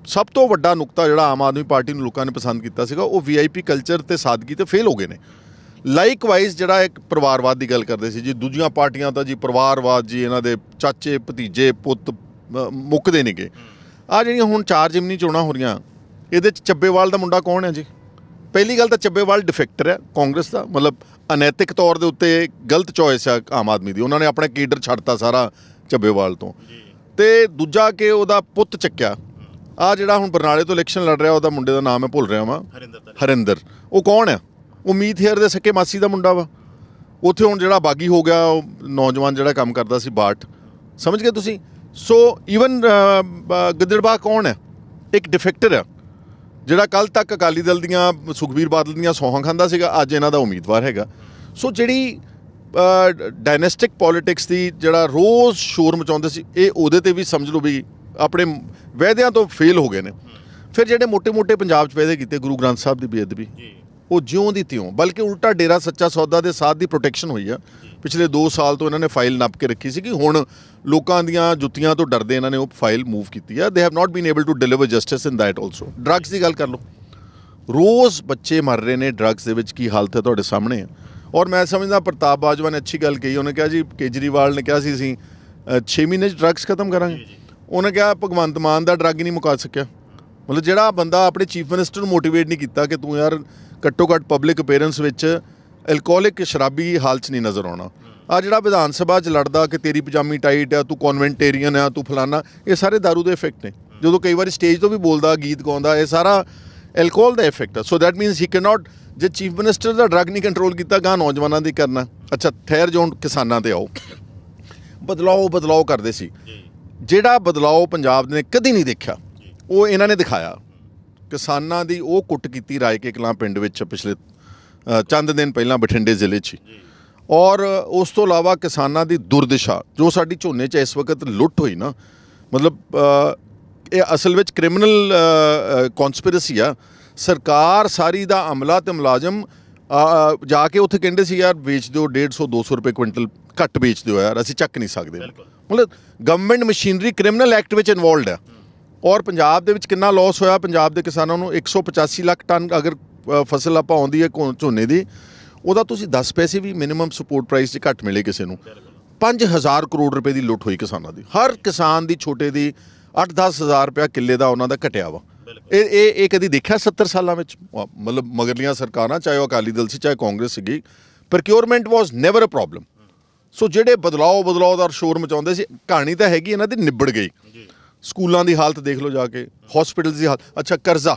Speaker 1: ਸਭ ਤੋਂ ਵੱਡਾ ਨੁਕਤਾ ਜਿਹੜਾ ਆਮ ਆਦਮੀ ਪਾਰਟੀ ਨੂੰ ਲੋਕਾਂ ਨੇ ਪਸੰਦ ਕੀਤਾ ਸੀਗਾ, ਉਹ ਵੀਆਈਪੀ ਕਲਚਰ ਤੇ ਸਾਦਗੀ ਤੇ ਫੇਲ ਹੋ ਗਏ ਨੇ। ਲਾਈਕਵਾਈਜ਼ ਜਿਹੜਾ ਇੱਕ ਪਰਿਵਾਰਵਾਦ ਦੀ ਗੱਲ ਕਰਦੇ ਸੀ ਜੀ, ਦੂਜੀਆਂ ਪਾਰਟੀਆਂ ਤਾਂ ਜੀ ਪਰਿਵਾਰਵਾਦ ਜੀ, ਇਹਨਾਂ ਦੇ ਚਾਚੇ, ਭਤੀਜੇ, ਪੁੱਤ ਅ, ਮੁੱਕਦੇ ਨੇਗੇ। ਆ ਜਿਹੜੀਆਂ ਹੁਣ ਚਾਰ ਜਿਮਨੀ ਚੋਣਾਂ ਹੋ ਰਹੀਆਂ ਇਹਦੇ ਚ ਚੱਬੇਵਾਲ ਦਾ ਮੁੰਡਾ ਕੌਣ ਹੈ ਜੀ? ਪਹਿਲੀ ਗੱਲ ਤਾਂ ਚੱਬੇਵਾਲ ਡਿਫੈਕਟਰ ਹੈ ਕਾਂਗਰਸ ਦਾ ਮਤਲਬ ਅਨੈਤਿਕ ਤੌਰ ਦੇ ਉੱਤੇ ਗਲਤ ਚੋਇਸ ਹੈ ਆਮ ਆਦਮੀ ਦੀ। ਉਹਨਾਂ ਨੇ ਆਪਣਾ ਕੇਡਰ ਛੱਡਤਾ ਸਾਰਾ ਚੱਬੇਵਾਲ ਤੋਂ। ਤੇ ਦੂਜਾ ਕਿ ਉਹਦਾ ਪੁੱਤ ਚੱਕਿਆ। ਆ ਜਿਹੜਾ ਹੁਣ ਬਰਨਾਲੇ ਤੋਂ ਇਲੈਕਸ਼ਨ ਲੜ ਰਿਹਾ ਉਹਦਾ ਮੁੰਡੇ ਦਾ ਨਾਮ ਮੈਂ ਭੁੱਲ ਰਿਹਾ ਵਾਂ।
Speaker 2: ਹਰਿੰਦਰ
Speaker 1: ਹਰਿੰਦਰ। ਉਹ ਕੌਣ ਹੈ? ਉਹ ਮੀਤ ਹੇਅਰ ਦੇ ਸੱਕੇ ਮਾਸੀ ਦਾ ਮੁੰਡਾ ਵਾ। ਉੱਥੇ ਹੁਣ ਜਿਹੜਾ ਬਾਗੀ ਹੋ ਗਿਆ ਉਹ ਨੌਜਵਾਨ ਜਿਹੜਾ ਕੰਮ ਕਰਦਾ ਸੀ ਬਾਟ ਸਮਝ ਗਏ ਤੁਸੀਂ? ਸੋ ਈਵਨ ਗਿੱਦੜਬਾ ਕੌਣ ਹੈ? ਇੱਕ ਡਿਫੈਕਟਰ ਹੈ ਜਿਹੜਾ ਕੱਲ ਤੱਕ ਅਕਾਲੀ ਦਲ ਦੀਆਂ ਸੁਖਬੀਰ ਬਾਦਲ ਦੀਆਂ ਸੋਹਾਂ ਖਾਂਦਾ ਸੀਗਾ ਅੱਜ ਇਹਨਾਂ ਦਾ ਉਮੀਦਵਾਰ ਹੈਗਾ। ਸੋ ਜਿਹੜੀ ਡਾਇਨੈਸਟਿਕ ਪੋਲਿਟਿਕਸ ਦੀ ਜਿਹੜਾ ਰੋਜ਼ ਸ਼ੋਰ ਮਚਾਉਂਦੇ ਸੀ ਇਹ ਉਹਦੇ ਤੇ ਵੀ ਸਮਝ ਲਓ ਵੀ ਆਪਣੇ ਵਹਿਦਿਆਂ ਤੋਂ ਫੇਲ ਹੋ ਗਏ ਨੇ। ਫਿਰ ਜਿਹੜੇ ਮੋٹے-ਮੋٹے ਪੰਜਾਬ 'ਚ ਵਾਅਦੇ ਕੀਤੇ ਗੁਰੂ ਗ੍ਰੰਥ ਸਾਹਿਬ ਦੀ ਬੇਅਦਬੀ ਉਹ ਜਿਉਂ ਦੀ ਤਿਉਂ ਬਲਕਿ ਉਲਟਾ ਡੇਰਾ ਸੱਚਾ ਸੌਦਾ ਦੇ ਸਾਥ ਦੀ ਪ੍ਰੋਟੈਕਸ਼ਨ ਹੋਈ ਆ। ਪਿਛਲੇ 2 ਸਾਲ ਤੋਂ ਇਹਨਾਂ ਨੇ ਫਾਈਲ ਨੱਪ ਕੇ ਰੱਖੀ ਸੀ ਕਿ ਹੁਣ ਲੋਕਾਂ ਦੀਆਂ ਜੁੱਤੀਆਂ ਤੋਂ ਡਰਦੇ ਇਹਨਾਂ ਨੇ ਉਹ ਫਾਈਲ ਮੂਵ ਕੀਤੀ ਆ। They have not been able to deliver justice in that also drugs ਦੀ ਗੱਲ ਕਰ ਲਓ। ਰੋਜ਼ ਬੱਚੇ ਮਰ ਰਹੇ ਨੇ ਡਰੱਗਸ ਦੇ ਵਿੱਚ ਕੀ ਹਾਲਤ ਹੈ ਤੁਹਾਡੇ ਸਾਹਮਣੇ? ਔਰ ਮੈਂ ਸਮਝਦਾ ਪ੍ਰਤਾਪ ਬਾਜਵਾ ਨੇ ਅੱਛੀ ਗੱਲ ਕਹੀ ਉਹਨੇ ਕਿਹਾ ਜੀ ਕੇਜਰੀਵਾਲ ਨੇ ਕਿਹਾ ਸੀ ਅਸੀਂ 6 ਮਹੀਨੇ 'ਚ ਡਰੱਗਸ ਖਤਮ ਕਰਾਂਗੇ। ਉਹਨੇ ਕਿਹਾ ਭਗਵੰਤ ਮਾਨ ਦਾ ਡਰੱਗ ਹੀ ਨਹੀਂ ਮੁਕਾ ਸਕਿਆ। ਮਤਲਬ ਜਿਹੜਾ ਬੰਦਾ ਆਪਣੇ ਚੀਫ ਮਿਨਿਸਟਰ ਨੂੰ ਮੋਟੀਵੇਟ ਨਹੀਂ ਕੀਤਾ ਕਿ ਤੂੰ ਯਾਰ ਘੱਟੋ ਘੱਟ ਪਬਲਿਕ ਅਪੀਅਰੈਂਸ ਵਿੱਚ ਐਲਕੋਹਲਿਕ ਸ਼ਰਾਬੀ ਹਾਲ 'ਚ ਨਹੀਂ ਨਜ਼ਰ ਆਉਣਾ। ਆ ਜਿਹੜਾ ਵਿਧਾਨ ਸਭਾ 'ਚ ਲੜਦਾ ਕਿ ਤੇਰੀ ਪਜਾਮੀ ਟਾਈਟ ਆ, ਤੂੰ ਕਨਵੈਂਟੇਰੀਅਨ ਆ, ਤੂੰ ਫਲਾਨਾ, ਇਹ ਸਾਰੇ दारू ਦੇ ਇਫੈਕਟ ਨੇ। ਜਦੋਂ ਕਈ ਵਾਰੀ ਸਟੇਜ ਤੋਂ ਵੀ ਬੋਲਦਾ, ਗੀਤ ਗਾਉਂਦਾ, ਇਹ ਸਾਰਾ ਐਲਕੋਹਲ ਦਾ ਇਫੈਕਟ ਆ। So that means he can not ਜੇ ਚੀਫ ਮਿਨਿਸਟਰ ਦਾ ਡਰੱਗ ਨਹੀਂ ਕੰਟਰੋਲ ਕੀਤਾ ਗਾ ਨੌਜਵਾਨਾਂ ਦੀ ਕਰਨਾ। ਅੱਛਾ, ਠਹਿਰ ਜਾਓ, ਕਿਸਾਨਾਂ ਤੇ ਆਓ। ਬਦਲਾਓ ਬਦਲਾਓ ਕਰਦੇ ਸੀ। ਜਿਹੜਾ ਬਦਲਾਓ ਪੰਜਾਬ ਨੇ ਕਦੀ ਨਹੀਂ ਦੇਖਿਆ, ਉਹ ਇਹਨਾਂ ਨੇ ਦਿਖਾਇਆ। ਕਿਸਾਨਾਂ ਦੀ ਉਹ ਕੁੱਟ ਕੀਤੀ ਰਾਏ ਕੇ ਕਲਾਂ ਪਿੰਡ ਵਿੱਚ ਪਿਛਲੇ ਚੰਦ ਦਿਨ ਪਹਿਲਾਂ ਬਠਿੰਡੇ ਜ਼ਿਲ੍ਹੇ 'ਚ। ਔਰ ਉਸ ਤੋਂ ਇਲਾਵਾ ਕਿਸਾਨਾਂ ਦੀ ਦੁਰਦਸ਼ਾ ਜੋ ਸਾਡੀ ਝੋਨੇ 'ਚ ਇਸ ਵਕਤ ਲੁੱਟ ਹੋਈ ਨਾ ਮਤਲਬ ਇਹ ਅਸਲ ਵਿੱਚ ਕ੍ਰਿਮੀਨਲ ਕਨਸਪੀਰੇਸੀ ਆ। ਸਰਕਾਰ ਸਾਰੀ ਦਾ ਅਮਲਾ ਤੇ ਮੁਲਾਜ਼ਮ ਜਾ ਕੇ ਉੱਥੇ ਕਹਿੰਦੇ ਸੀ ਯਾਰ ਵੇਚ ਦਿਓ 150 200 ਰੁਪਏ ਕੁਇੰਟਲ ਘੱਟ ਵੇਚ ਦਿਓ ਯਾਰ ਅਸੀਂ ਚੱਕ ਨਹੀਂ ਸਕਦੇ। ਮਤਲਬ ਗਵਰਨਮੈਂਟ ਮਸ਼ੀਨਰੀ ਕ੍ਰਿਮੀਨਲ ਐਕਟ ਵਿੱਚ ਇਨਵੋਲਡ ਹੈ। ਔਰ ਪੰਜਾਬ ਦੇ ਵਿੱਚ ਕਿੰਨਾ ਲਾਸ ਹੋਇਆ? ਪੰਜਾਬ ਦੇ ਕਿਸਾਨਾਂ ਨੂੰ 185 ਲੱਖ ਟਨ ਅਗਰ ਫਸਲ ਆਪਾਂ ਆਉਂਦੀ ਹੈ ਝੋਨੇ ਦੀ ਉਹਦਾ ਤੁਸੀਂ 10 ਪੈਸੇ ਵੀ ਮਿਨੀਮਮ ਸਪੋਰਟ ਪ੍ਰਾਈਸ 'ਚ ਘੱਟ ਮਿਲੇ ਕਿਸੇ ਨੂੰ। 5000 ਕਰੋੜ ਰੁਪਏ ਦੀ ਲੁੱਟ ਹੋਈ ਕਿਸਾਨਾਂ ਦੀ। ਹਰ ਕਿਸਾਨ ਦੀ ਛੋਟੇ ਦੀ 8-10 ਹਜ਼ਾਰ ਰੁਪਇਆ ਕਿੱਲੇ ਦਾ ਉਹਨਾਂ ਦਾ ਘਟਿਆ ਵਾ। ਇਹ ਇਹ ਇਹ ਕਦੀ ਦੇਖਿਆ 70 ਸਾਲਾਂ ਵਿੱਚ? ਮਤਲਬ ਮਗਰਲੀਆਂ ਸਰਕਾਰਾਂ ਚਾਹੇ ਉਹ ਅਕਾਲੀ ਦਲ ਸੀ ਚਾਹੇ ਕਾਂਗਰਸ ਸੀਗੀ procurement was never a problem so ਜਿਹੜੇ ਬਦਲਾਓ ਬਦਲਾਓ ਦਾ ਸ਼ੋਰ ਮਚਾਉਂਦੇ ਸੀ ਕਹਾਣੀ ਤਾਂ ਹੈਗੀ ਇਹਨਾਂ ਦੀ ਨਿਬੜ ਗਈ। ਸਕੂਲਾਂ ਦੀ ਹਾਲਤ ਦੇਖ ਲਓ ਜਾ ਕੇ ਹਸਪੀਟਲ ਦੀ ਹਾਲਤ ਅੱਛਾ ਕਰਜ਼ਾ।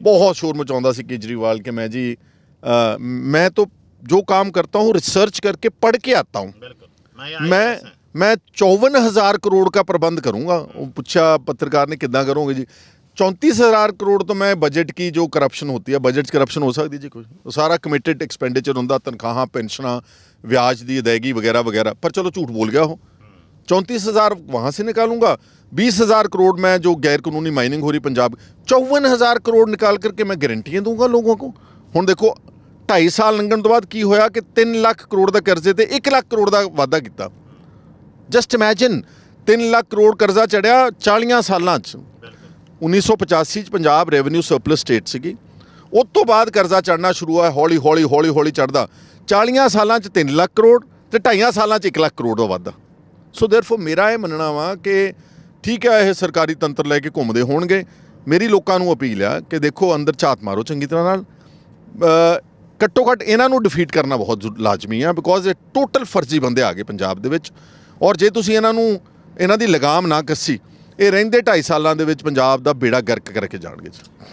Speaker 1: बहुत शोर मचाਉਂਦਾ ਸੀ केजरीवाल के मैं जी आ, मैं तो जो काम करता हूँ रिसर्च करके पढ़ के आता हूँ मैं मैं चौवन हज़ार करोड़ का प्रबंध करूँगा पूछा पत्रकार ने किदा करोगे जी चौंतीस हज़ार करोड़ तो मैं बजट की जो करप्शन होती है बजट करप्शन हो सकती है जी कुछ सारा ਕਮਿਟਡ ਐਕਸਪੈਂਡੀਚਰ ਹੁੰਦਾ ਤਨਖਾਹਾਂ ਪੈਨਸ਼ਨਾਂ ਵਿਆਜ ਦੀ ਅਦਾਇਗੀ ਵਗੈਰਾ ਵਗੈਰਾ ਪਰ ਚਲੋ ਝੂਠ ਬੋਲ ਗਿਆ ਉਹ चौंतीस हजार वहां से निकालूंगा बीस हजार करोड़ मैं जो गैर कानूनी माइनिंग हो रही पंजाब चौवन हजार करोड़ निकाल करके मैं गारंटियां दूंगा लोगों को ਹੁਣ ਦੇਖੋ 2.5 ਸਾਲ ਲੰਘਣ ਤੋਂ ਬਾਅਦ ਕੀ ਹੋਇਆ ਕਿ 3 ਲੱਖ ਕਰੋੜ ਦਾ ਕਰਜ਼ੇ ਤੇ 1 ਲੱਖ ਕਰੋੜ ਦਾ ਵਾਅਦਾ ਕੀਤਾ ਜਸਟ ਇਮੇਜਿਨ 3 ਲੱਖ ਕਰੋੜ ਕਰਜ਼ਾ ਚੜਿਆ 40 ਸਾਲਾਂ 'ਚ 1985 ਚ ਪੰਜਾਬ ਰੈਵਨਿਊ ਸਰਪਲਸ ਸਟੇਟ ਸੀਗੀ ਉਸ ਤੋਂ ਬਾਅਦ ਕਰਜ਼ਾ ਚੜਨਾ ਸ਼ੁਰੂ ਹੋਇਆ ਹੌਲੀ ਹੌਲੀ ਹੌਲੀ ਹੌਲੀ ਚੜਦਾ 40 ਸਾਲਾਂ ਚ 3 ਲੱਖ ਕਰੋੜ ਤੇ 2.5 ਸਾਲਾਂ ਚ 1 ਲੱਖ ਕਰੋੜ ਦਾ ਵਾਧਾ ਸੋ ਦੇਅਰਫੋਰ ਮੇਰਾ ਇਹ ਮੰਨਣਾ ਵਾ ਕਿ ਠੀਕ ਹੈ, ਇਹ ਸਰਕਾਰੀ ਤੰਤਰ ਲੈ ਕੇ ਘੁੰਮਦੇ ਹੋਣਗੇ। ਮੇਰੀ ਲੋਕਾਂ ਨੂੰ ਅਪੀਲ ਆ ਕਿ ਦੇਖੋ, ਅੰਦਰ ਝਾਤ ਮਾਰੋ ਚੰਗੀ ਤਰ੍ਹਾਂ ਨਾਲ। ਘੱਟੋ ਘੱਟ ਇਹਨਾਂ ਨੂੰ ਡਿਫੀਟ ਕਰਨਾ ਬਹੁਤ ਲਾਜ਼ਮੀ ਆ ਬਿਕੋਜ਼ ਇਹ ਟੋਟਲ ਫਰਜ਼ੀ ਬੰਦੇ ਆ ਗਏ ਪੰਜਾਬ ਦੇ ਵਿੱਚ। ਔਰ ਜੇ ਤੁਸੀਂ ਇਹਨਾਂ ਨੂੰ, ਇਹਨਾਂ ਦੀ ਲਗਾਮ ਨਾ ਕੱਸੀ ਇਹ ਰਹਿੰਦੇ 2.5 ਸਾਲਾਂ ਦੇ ਵਿੱਚ ਪੰਜਾਬ ਦਾ ਬੇੜਾ ਗਰਕ ਕਰਕੇ ਜਾਣਗੇ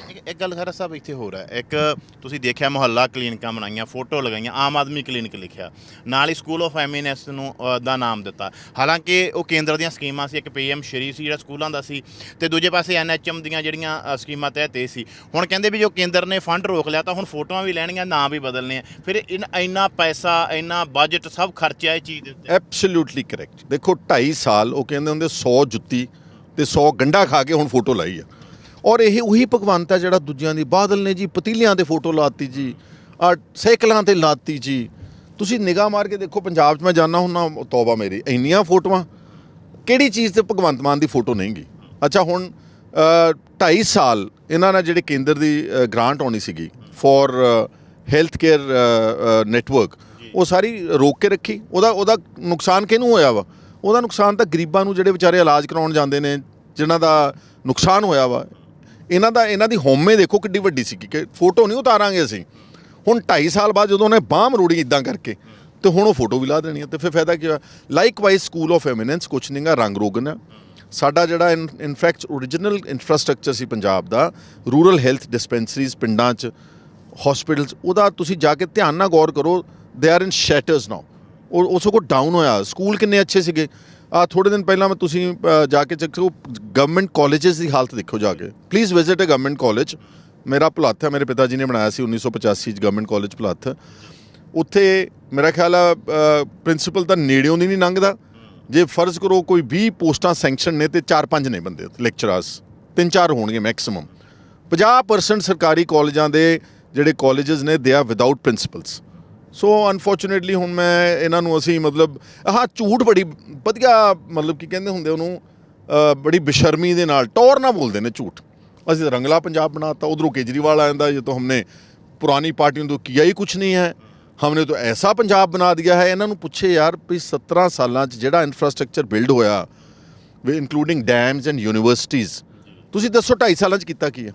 Speaker 2: ਇੱਕ- ਇੱਕ ਗੱਲ ਖਰਾ ਸਾਹਿਬ ਇੱਥੇ ਹੋਰ ਹੈ। ਇੱਕ ਤੁਸੀਂ ਦੇਖਿਆ ਮੁਹੱਲਾ ਕਲੀਨਿਕਾਂ ਬਣਾਈਆਂ ਫੋਟੋ ਲਗਾਈਆਂ ਆਮ ਆਦਮੀ ਕਲੀਨਿਕ ਲਿਖਿਆ। ਨਾਲ ਹੀ ਸਕੂਲ ਆਫ ਐਮੀਨੈਸ ਨੂੰ ਅ, ਦਾ ਨਾਮ ਦਿੱਤਾ। ਹਾਲਾਂਕਿ ਉਹ ਕੇਂਦਰ ਦੀਆਂ ਸਕੀਮਾਂ ਸੀ ਇੱਕ ਪੀਐਮ ਸ਼੍ਰੀ ਸੀ ਜਿਹੜਾ ਸਕੂਲਾਂ ਦਾ ਸੀ ਤੇ ਦੂਜੇ ਪਾਸੇ ਐਨਐਚਐਮ ਦੀਆਂ ਜਿਹੜੀਆਂ ਅ, ਸਕੀਮਾਂ ਤਹਿਤ ਇਹ ਸੀ। ਹੁਣ ਕਹਿੰਦੇ ਵੀ ਜੋ ਕੇਂਦਰ ਨੇ ਫੰਡ ਰੋਕ ਲਿਆ ਤਾਂ ਹੁਣ ਫੋਟੋਆਂ ਵੀ ਲੈਣੀਆਂ ਨਾਂ ਵੀ ਬਦਲਨੇ ਆ ਫਿਰ ਇਨ- ਇੰਨਾ ਪੈਸਾ ਇੰਨਾ ਬਜਟ ਸਭ ਖਰਚਿਆ ਇਹ ਚੀਜ਼ ਦੇ ਉੱਤੇ।
Speaker 1: ਐਬਸੋਲੂਟਲੀ ਕਰੈਕਟ ਦੇਖੋ 2.5 ਸਾਲ ਉਹ ਕਹਿੰਦੇ ਹੁੰਦੇ 100 ਜੁੱਤੀ ਤੇ 100 ਗੰਡਾ ਖਾ ਕੇ ਹੁਣ ਫੋਟੋ ਲਾਈ ਆ। ਔਰ ਇਹ ਉਹੀ ਭਗਵੰਤ ਆ ਜਿਹੜਾ ਦੂਜਿਆਂ ਦੀ ਬਾਦਲ ਨੇ ਜੀ, ਪਤੀਲਿਆਂ ਤੇ ਫੋਟੋ ਲਾਤੀ ਜੀ, ਆ ਸਾਈਕਲਾਂ ਤੇ ਲਾਤੀ ਜੀ। ਤੁਸੀਂ ਨਿਗਾਹ ਮਾਰ ਕੇ ਦੇਖੋ, ਪੰਜਾਬ 'ਚ ਮੈਂ ਜਾਣਾ ਹੁੰਨਾ, ਤੌਬਾ ਮੇਰੀ, ਇੰਨੀਆਂ ਫੋਟੋਆਂ। ਕਿਹੜੀ ਚੀਜ਼ ਤੇ ਭਗਵੰਤ ਮਾਨ ਦੀ ਫੋਟੋ ਨਹੀਂ ਗਈ ਅੱਛਾ, ਹੁਣ 2.5 ਸਾਲ ਇਹਨਾਂ ਨਾਲ ਜਿਹੜੇ ਕੇਂਦਰ ਦੀ ਗ੍ਰਾਂਟ ਆਉਣੀ ਸੀਗੀ ਫॉर ਹੈਲਥ ਕੇਅਰ ਨੈਟਵਰਕ ਉਹ ਸਾਰੀ ਰੋਕ ਕੇ ਰੱਖੀ। ਉਹਦਾ ਉਹਦਾ ਨੁਕਸਾਨ ਕਿਹਨੂੰ ਹੋਇਆ ਵਾ? ਉਹਦਾ ਨੁਕਸਾਨ ਤਾਂ ਗਰੀਬਾਂ ਨੂੰ ਜਿਹੜੇ ਵਿਚਾਰੇ ਇਲਾਜ ਕਰਾਉਣ ਜਾਂਦੇ ਨੇ, ਜਿਨ੍ਹਾਂ ਦਾ ਨੁਕਸਾਨ ਹੋਇਆ ਵਾ, ਇਹਨਾਂ ਦਾ, ਇਹਨਾਂ ਦੀ ਹੋਮੇ ਦੇਖੋ ਕਿੱਡੀ ਵੱਡੀ ਸੀ ਕਿ ਫੋਟੋ ਨਹੀਂ ਉਤਾਰਾਂਗੇ ਅਸੀਂ। ਹੁਣ 2.5 ਸਾਲ ਬਾਅਦ ਜਦੋਂ ਉਹਨੇ ਬਾਹ ਮਰੋੜੀ ਇਦਾਂ ਕਰਕੇ, ਤੇ ਹੁਣ ਉਹ ਫੋਟੋ ਵੀ ਲਾ ਦੇਣੀ ਹੈ ਤੇ ਫਿਰ ਫਾਇਦਾ ਕੀ ਹੋਇਆ? ਲਾਈਕਵਾਈਜ਼ ਸਕੂਲ ਆਫ ਐਮੀਨੈਂਸ ਕੁਛ ਨਹੀਂਗਾ ਰੰਗ ਰੋਗਨ ਹੈ ਸਾਡਾ ਜਿਹੜਾ ਇਨਫੈਕਟ origignal ਇਨਫਰਾਸਟ੍ਰਕਚਰ ਸੀ ਪੰਜਾਬ ਦਾ ਰੂਰਲ ਹੈਲਥ ਡਿਸਪੈਂਸਰੀਜ਼ ਪਿੰਡਾਂ 'ਚ ਹਸਪੀਟਲਸ ਉਹਦਾ ਤੁਸੀਂ ਜਾ ਕੇ ਧਿਆਨ ਨਾਲ ਗੌਰ ਕਰੋ ਦੇ ਆਰ ਇਨ ਸ਼ੈਟਰਸ ਨਾਓ ਉਹ ਉਸੋ ਕੋ ਡਾਊਨ ਹੋਇਆ। ਸਕੂਲ ਕਿੰਨੇ ਅੱਛੇ ਸੀਗੇ। ਆ ਥੋੜੇ ਦਿਨ ਪਹਿਲਾਂ ਮੈਂ ਤੁਸੀਂ ਅ, ਜਾ ਕੇ ਚੈੱਕ ਕਰੋ। ਗਵਰਨਮੈਂਟ ਕਾਲਜਸ ਦੀ ਹਾਲਤ ਦੇਖੋ ਜਾ ਕੇ। Please visit a government college ਮੇਰਾ ਭੁਲੱਥ ਹੈ ਮੇਰੇ ਪਿਤਾ ਜੀ ਨੇ ਬਣਾਇਆ ਸੀ 1985 ਚ ਗਵਰਨਮੈਂਟ ਕਾਲਜ ਭੁਲੱਥ। ਉੱਥੇ ਮੇਰਾ ਖਿਆਲ ਆ ਪ੍ਰਿੰਸੀਪਲ ਤਾਂ ਨੇੜਿਓਂ ਦੀ ਨਹੀਂ ਲੰਘਦਾ। ਜੇ ਫਰਜ਼ ਕਰੋ ਕੋਈ 20 ਪੋਸਟਾਂ ਸੈਂਕਸ਼ਨ ਨੇ ਤੇ 4-5 ਨੇ ਬੰਦੇ ਲੈਕਚਰਰਸ ਤਿੰਨ ਚਾਰ ਹੋਣਗੇ ਮੈਕਸਿਮਮ 50% ਸਰਕਾਰੀ ਕਾਲਜਾਂ ਦੇ ਜਿਹੜੇ ਕਾਲਜਸ ਨੇ ਦੇ ਆ ਵਿਦਆਊਟ ਪ੍ਰਿੰਸੀਪਲਸ ਸੋ ਅਨਫੋਰਚੂਨੇਟਲੀ ਹੁਣ ਮੈਂ ਇਹਨਾਂ ਨੂੰ ਅਸੀਂ ਮਤਲਬ, ਹਾਂ, ਝੂਠ ਬੜੀ ਵਧੀਆ ਮਤਲਬ ਕੀ ਕਹਿੰਦੇ ਹੁੰਦੇ ਉਹਨੂੰ ਬੜੀ ਬੇਸ਼ਰਮੀ ਦੇ ਨਾਲ, ਟੌਰ ਨਾ ਬੋਲਦੇ ਨੇ ਝੂਠ। ਅਸੀਂ ਤਾਂ ਰੰਗਲਾ ਪੰਜਾਬ ਬਣਾਤਾ, ਉਧਰੋਂ ਕੇਜਰੀਵਾਲ ਆ ਜਾਂਦਾ ਇਹ ਤਾਂ ਹਮਨੇ ਪੁਰਾਣੀ ਪਾਰਟੀਆਂ ਤੋਂ ਕੀਆ ਹੀ ਕੁਝ ਨਹੀਂ ਹੈ। ਹਮਨੇ ਤਾਂ ਐਸਾ ਪੰਜਾਬ ਬਣਾ ਦਿਆ ਹੈ, ਇਹਨਾਂ ਨੂੰ ਪੁੱਛੇ ਯਾਰ ਵੀ 17 ਸਾਲਾਂ 'ਚ ਜਿਹੜਾ ਇਨਫਰਾਸਟ੍ਰਕਚਰ ਬਿਲਡ ਹੋਇਆ, ਵੀ ਇਨਕਲੂਡਿੰਗ ਡੈਮਸ ਐਂਡ ਯੂਨੀਵਰਸਿਟੀਜ਼ ਤੁਸੀਂ ਦੱਸੋ 2.5 ਸਾਲਾਂ 'ਚ ਕੀਤਾ ਕੀ ਹੈ?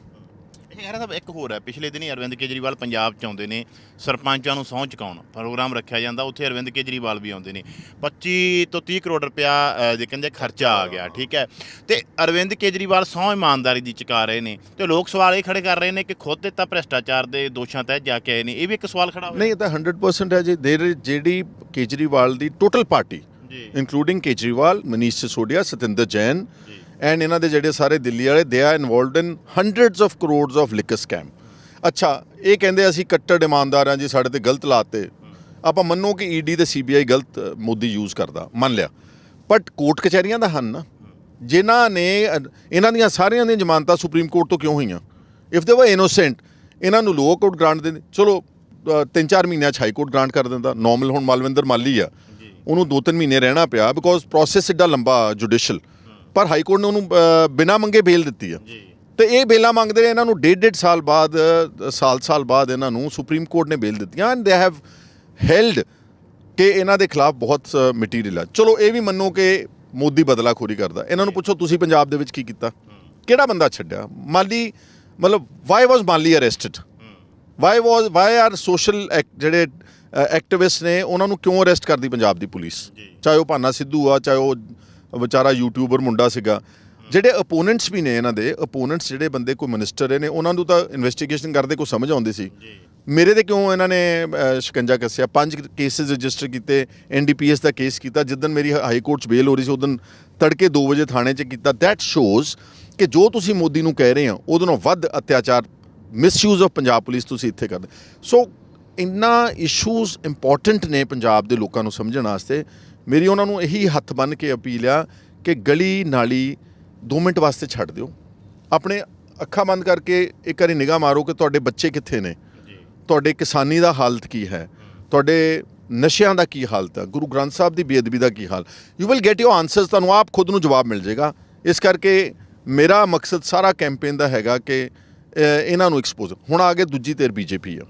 Speaker 2: ਇਹ ਖੈਰਾ ਸਾਹਿਬ ਇੱਕ ਹੋਰ ਹੈ ਪਿਛਲੇ ਦਿਨੀ ਅਰਵਿੰਦ ਕੇਜਰੀਵਾਲ ਪੰਜਾਬ ਚ ਆਉਂਦੇ ਨੇ ਸਰਪੰਚਾਂ ਨੂੰ ਸਹੁੰ ਚੁਕਾਉਣ ਪ੍ਰੋਗਰਾਮ ਰੱਖਿਆ ਜਾਂਦਾ ਉੱਥੇ ਅਰਵਿੰਦ ਕੇਜਰੀਵਾਲ ਵੀ ਆਉਂਦੇ ਨੇ। 25 ਤੋਂ 30 ਕਰੋੜ ਰੁਪਇਆ ਜੇ ਕਹਿੰਦੇ ਖਰਚਾ ਆ ਗਿਆ ਠੀਕ ਹੈ। ਤੇ ਅਰਵਿੰਦ ਕੇਜਰੀਵਾਲ ਸਹੁੰ ਇਮਾਨਦਾਰੀ ਦੀ ਚੁਕਾ ਰਹੇ ਨੇ ਤੇ ਲੋਕ ਸਵਾਲ ਇਹ ਖੜੇ ਕਰ ਰਹੇ ਨੇ ਕਿ ਖੁਦ ਤੇ ਤਾਂ ਭ੍ਰਿਸ਼ਟਾਚਾਰ ਦੇ ਦੋਸ਼ਾਂ ਤਹਿਤ ਜਾ ਕੇ ਆਏ ਨੇ ਇਹ ਵੀ ਇੱਕ ਸਵਾਲ ਖੜਾ ਹੋਇਆ।
Speaker 1: ਨਹੀਂ ਇਹ ਤਾਂ 100% ਹੈ ਜੀ। ਦੇਰ ਜਿਹੜੀ ਕੇਜਰੀਵਾਲ ਦੀ ਟੋਟਲ ਪਾਰਟੀ
Speaker 2: ਜੀ।
Speaker 1: ਇਨਕਲੂਡਿੰਗ ਕੇਜਰੀਵਾਲ ਮਨੀਸ਼ ਸਿਸੋਡੀਆ ਸਤਿੰਦਰ ਜੈਨ
Speaker 2: ਜੀ।
Speaker 1: ਐਂਡ ਇਹਨਾਂ ਦੇ ਜਿਹੜੇ ਸਾਰੇ ਦਿੱਲੀ ਵਾਲੇ they are involved in hundreds of crores of liquor scam ਅੱਛਾ ਇਹ ਕਹਿੰਦੇ ਅਸੀਂ ਕੱਟੜ ਇਮਾਨਦਾਰ ਹਾਂ ਜੀ ਸਾਡੇ ਤੇ ਗਲਤ ਲਾਤੇ। ਆਪਾਂ ਮੰਨੋ ਕਿ ਈਡੀ ਤੇ ਸੀਬੀਆਈ ਗਲਤ ਮੋਦੀ ਯੂਜ਼ ਕਰਦਾ। ਮੰਨ ਲਿਆ। ਬਟ ਕੋਰਟ ਕਚਹਿਰੀਆਂ ਦਾ ਹਨ ਨਾ। ਜਿਨ੍ਹਾਂ ਨੇ ਇਹਨਾਂ ਦੀਆਂ ਸਾਰੀਆਂ ਦੀਆਂ ਜ਼ਮਾਨਤਾਂ ਸੁਪਰੀਮ ਕੋਰਟ ਤੋਂ ਕਿਉਂ ਹੋਈਆਂ? ਇਫ ਦੇ ਵਰ ਇਨੋਸੈਂਟ ਇਹਨਾਂ ਨੂੰ ਲੋਅ ਕੋਰਟ ਗ੍ਰਾਂਟ ਦਿੰਦੇ। ਚਲੋ ਅ, ਤਿੰਨ ਚਾਰ ਮਹੀਨਿਆਂ 'ਚ ਹਾਈ ਕੋਰਟ ਗ੍ਰਾਂਟ ਕਰ ਦਿੰਦਾ। ਨਾਰਮਲ ਹੁਣ ਮਾਲਵਿੰਦਰ ਮਾਲੀ ਆ। ਉਹਨੂੰ ਦੋ ਤਿੰਨ ਮਹੀਨੇ ਰਹਿਣਾ ਪਿਆ ਬਿਕੋਜ਼ ਪ੍ਰੋਸੈਸ ਏਡਾ ਲੰਬਾ ਜੁਡੀਸ਼ੀਅਲ ਪਰ ਹਾਈ ਕੋਰਟ ਨੇ ਉਹਨੂੰ ਬਿਨਾਂ ਮੰਗੇ ਬੇਲ ਦਿੱਤੀ ਆ।
Speaker 2: ਜੀ।
Speaker 1: ਤੇ ਇਹ ਬੇਲਾਂ ਮੰਗਦੇ ਨੇ ਇਹਨਾਂ ਨੂੰ ਡੇਢ ਡੇਢ ਸਾਲ ਬਾਅਦ ਸਾਲ ਸਾਲ ਬਾਅਦ ਇਹਨਾਂ ਨੂੰ ਸੁਪਰੀਮ ਕੋਰਟ ਨੇ ਬੇਲ ਦਿੱਤੀਆਂ। ਐਂਡ ਦੇ ਹੈਵ ਹੈਲਡ ਕਿ ਇਹਨਾਂ ਦੇ ਖਿਲਾਫ ਬਹੁਤ ਮਟੀਰੀਅਲ ਆ। ਚਲੋ ਇਹ ਵੀ ਮੰਨੋ ਕਿ ਮੋਦੀ ਬਦਲਾਖੋਰੀ ਕਰਦਾ। ਇਹਨਾਂ ਨੂੰ ਪੁੱਛੋ ਤੁਸੀਂ ਪੰਜਾਬ ਦੇ ਵਿੱਚ ਕੀ ਕੀਤਾ? ਕਿਹੜਾ ਬੰਦਾ ਛੱਡਿਆ? ਮਾਲੀ ਮਤਲਬ why was Mali arrested why was why are social ਜਿਹੜੇ ਐਕਟਿਵਿਸਟ ਨੇ ਉਹਨਾਂ ਨੂੰ ਕਿਉਂ ਅਰੈਸਟ ਕਰਦੀ ਪੰਜਾਬ ਦੀ ਪੁਲਿਸ। ਚਾਹੇ ਉਹ ਭਾਨਾ ਸਿੱਧੂ ਆ ਚਾਹੇ ਉਹ ਵਿਚਾਰਾ ਯੂਟਿਊਬਰ ਮੁੰਡਾ ਸੀਗਾ। ਜਿਹੜੇ ਅਪੋਨੈਂਟਸ ਵੀ ਨੇ ਇਹਨਾਂ ਦੇ ਅਪੋਨੈਂਟਸ ਜਿਹੜੇ ਬੰਦੇ ਕੋਈ ਮਿਨਿਸਟਰ ਨੇ ਉਹਨਾਂ ਨੂੰ ਤਾਂ ਇਨਵੈਸਟੀਗੇਸ਼ਨ ਕਰਦੇ ਕੋਈ ਸਮਝ ਆਉਂਦੀ ਸੀ। ਮੇਰੇ ਤੇ ਕਿਉਂ ਇਹਨਾਂ ਨੇ ਸ਼ਿਕੰਜਾ ਕੱਸਿਆ? ਪੰਜ ਕੇਸਿਸ ਰਜਿਸਟਰ ਕੀਤੇ ਐਨਡੀਪੀਐਸ ਦਾ ਕੇਸ ਕੀਤਾ ਜਿੱਦਨ ਮੇਰੀ ਹਾਈ ਕੋਰਟ 'ਚ ਬੇਲ ਹੋ ਰਹੀ ਸੀ ਉਦੋਂ ਤੜਕੇ 2 ਵਜੇ ਥਾਣੇ 'ਚ ਕੀਤਾ। ਦੈਟ ਸ਼ੋਜ਼ ਕਿ ਜੋ ਤੁਸੀਂ ਮੋਦੀ ਨੂੰ ਕਹਿ ਰਹੇ ਹੋ ਉਹਦੇ ਵੱਧ ਅਤਿਆਚਾਰ ਮਿਸਯੂਜ਼ ਆਫ ਪੰਜਾਬ ਪੁਲਿਸ ਤੁਸੀਂ ਇੱਥੇ ਕਰਦੇ। ਸੋ ਇੰਨਾ ਇਸ਼ੂਜ਼ ਇੰਪੋਰਟੈਂਟ ਨੇ ਪੰਜਾਬ ਦੇ ਲੋਕਾਂ ਨੂੰ ਸਮਝਣ ਵਾਸਤੇ ਮੇਰੀ ਉਹਨਾਂ ਨੂੰ ਇਹੀ ਹੱਥ ਬੰਨ ਕੇ ਅਪੀਲ ਆ ਕਿ ਗਲੀ ਨਾਲੀ 2 ਮਿੰਟ ਵਾਸਤੇ ਛੱਡ ਦਿਓ। ਆਪਣੇ ਅੱਖਾਂ ਬੰਦ ਕਰਕੇ ਇੱਕ ਵਾਰੀ ਨਿਗਾਹ ਮਾਰੋ ਕਿ ਤੁਹਾਡੇ ਬੱਚੇ ਕਿੱਥੇ ਨੇ। ਤੁਹਾਡੇ ਕਿਸਾਨੀ ਦਾ ਹਾਲਤ ਕੀ ਹੈ? ਤੁਹਾਡੇ ਨਸ਼ਿਆਂ ਦਾ ਕੀ ਹਾਲਤ ਹੈ? ਗੁਰੂ ਗ੍ਰੰਥ ਸਾਹਿਬ ਦੀ ਬੇਅਦਬੀ ਦਾ ਕੀ ਹਾਲ? You will get your answers ਤੁਹਾਨੂੰ ਆਪ ਖੁਦ ਨੂੰ ਜਵਾਬ ਮਿਲ ਜਾਏਗਾ। ਇਸ ਕਰਕੇ ਮੇਰਾ ਮਕਸਦ ਸਾਰਾ ਕੈਂਪੇਨ ਦਾ ਹੈਗਾ ਕਿ ਇਹਨਾਂ ਨੂੰ ਐਕਸਪੋਜ਼ ਹੁਣ ਆ ਕੇ ਦੂਜੀ ਧਿਰ ਬੀਜੇਪੀ ਆ।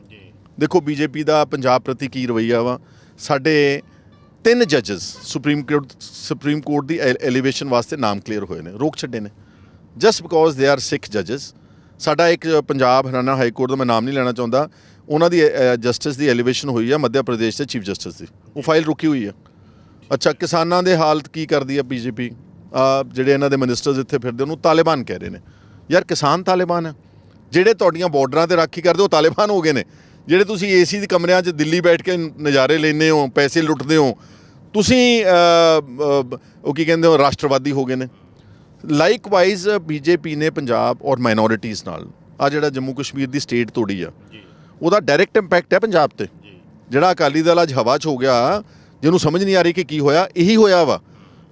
Speaker 1: ਦੇਖੋ, ਬੀਜੇਪੀ ਦਾ ਪੰਜਾਬ ਪ੍ਰਤੀ ਕੀ ਰਵੱਈਆ ਵਾ? ਸਾਡੇ ਤਿੰਨ ਜੱਜਸ ਸੁਪਰੀਮ ਕੋਰਟ ਸੁਪਰੀਮ ਕੋਰਟ ਦੀ ਐਲੀਵੇਸ਼ਨ ਵਾਸਤੇ ਨਾਮ ਕਲੀਅਰ ਹੋਏ ਨੇ, ਰੋਕ ਛੱਡੇ ਨੇ। Just because they are Sikh ਜੱਜਸ ਸਾਡਾ ਇੱਕ ਪੰਜਾਬ ਹਰਿਆਣਾ ਹਾਈ ਕੋਰਟ ਦਾ ਮੈਂ ਨਾਮ ਨਹੀਂ ਲੈਣਾ ਚਾਹੁੰਦਾ, ਉਹਨਾਂ ਦੀ ਜਸਟਿਸ ਦੀ ਐਲੀਵੇਸ਼ਨ ਹੋਈ ਆ ਮੱਧ ਪ੍ਰਦੇਸ਼ ਦੇ ਚੀਫ ਜਸਟਿਸ ਦੀ। ਉਹ ਫਾਈਲ ਰੁਕੀ ਹੋਈ ਆ। ਅੱਛਾ, ਕਿਸਾਨਾਂ ਦੇ ਹਾਲਤ ਕੀ ਕਰਦੀ ਆ ਬੀਜੇਪੀ? ਜਿਹੜੇ ਇਹਨਾਂ ਦੇ ਮਿਨਿਸਟਰਸ ਇੱਥੇ ਫਿਰਦੇ, ਉਹਨੂੰ ਤਾਲਿਬਾਨ ਕਹਿ ਰਹੇ ਨੇ। ਯਾਰ ਕਿਸਾਨ ਤਾਲਿਬਾਨ ਆ। ਜਿਹੜੇ ਤੁਹਾਡੀਆਂ ਬਾਰਡਰਾਂ ਤੇ ਰਾਖੀ ਕਰਦੇ, ਉਹ ਤਾਲਿਬਾਨ ਹੋ ਗਏ ਨੇ। ਜਿਹੜੇ ਤੁਸੀਂ ਏਸੀ ਦੇ ਕਮਰਿਆਂ 'ਚ ਦਿੱਲੀ ਬੈਠ ਕੇ ਨਜ਼ਾਰੇ ਲੈਂਦੇ ਹੋ ਪੈਸੇ ਲੁੱਟਦੇ ਹੋ ਤੁਸੀਂ ਉਹ ਕੀ ਕਹਿੰਦੇ ਹੋ ਰਾਸ਼ਟਰਵਾਦੀ ਹੋ ਗਏ ਨੇ। ਲਾਈਕਵਾਈਜ਼ ਬੀਜੇਪੀ ਨੇ ਪੰਜਾਬ ਔਰ ਮਾਈਨੋਰਿਟੀਜ਼ ਨਾਲ ਆ ਜਿਹੜਾ ਜੰਮੂ ਕਸ਼ਮੀਰ ਦੀ ਸਟੇਟ ਤੋੜੀ ਆ ਉਹਦਾ ਡਾਇਰੈਕਟ ਇੰਪੈਕਟ ਹੈ ਪੰਜਾਬ ਤੇ। ਜਿਹੜਾ ਅਕਾਲੀ ਦਲ ਅੱਜ ਹਵਾ 'ਚ ਹੋ ਗਿਆ ਜਿਹਨੂੰ ਸਮਝ ਨਹੀਂ ਆ ਰਹੀ ਕਿ ਕੀ ਹੋਇਆ ਇਹੀ ਹੋਇਆ ਵਾ।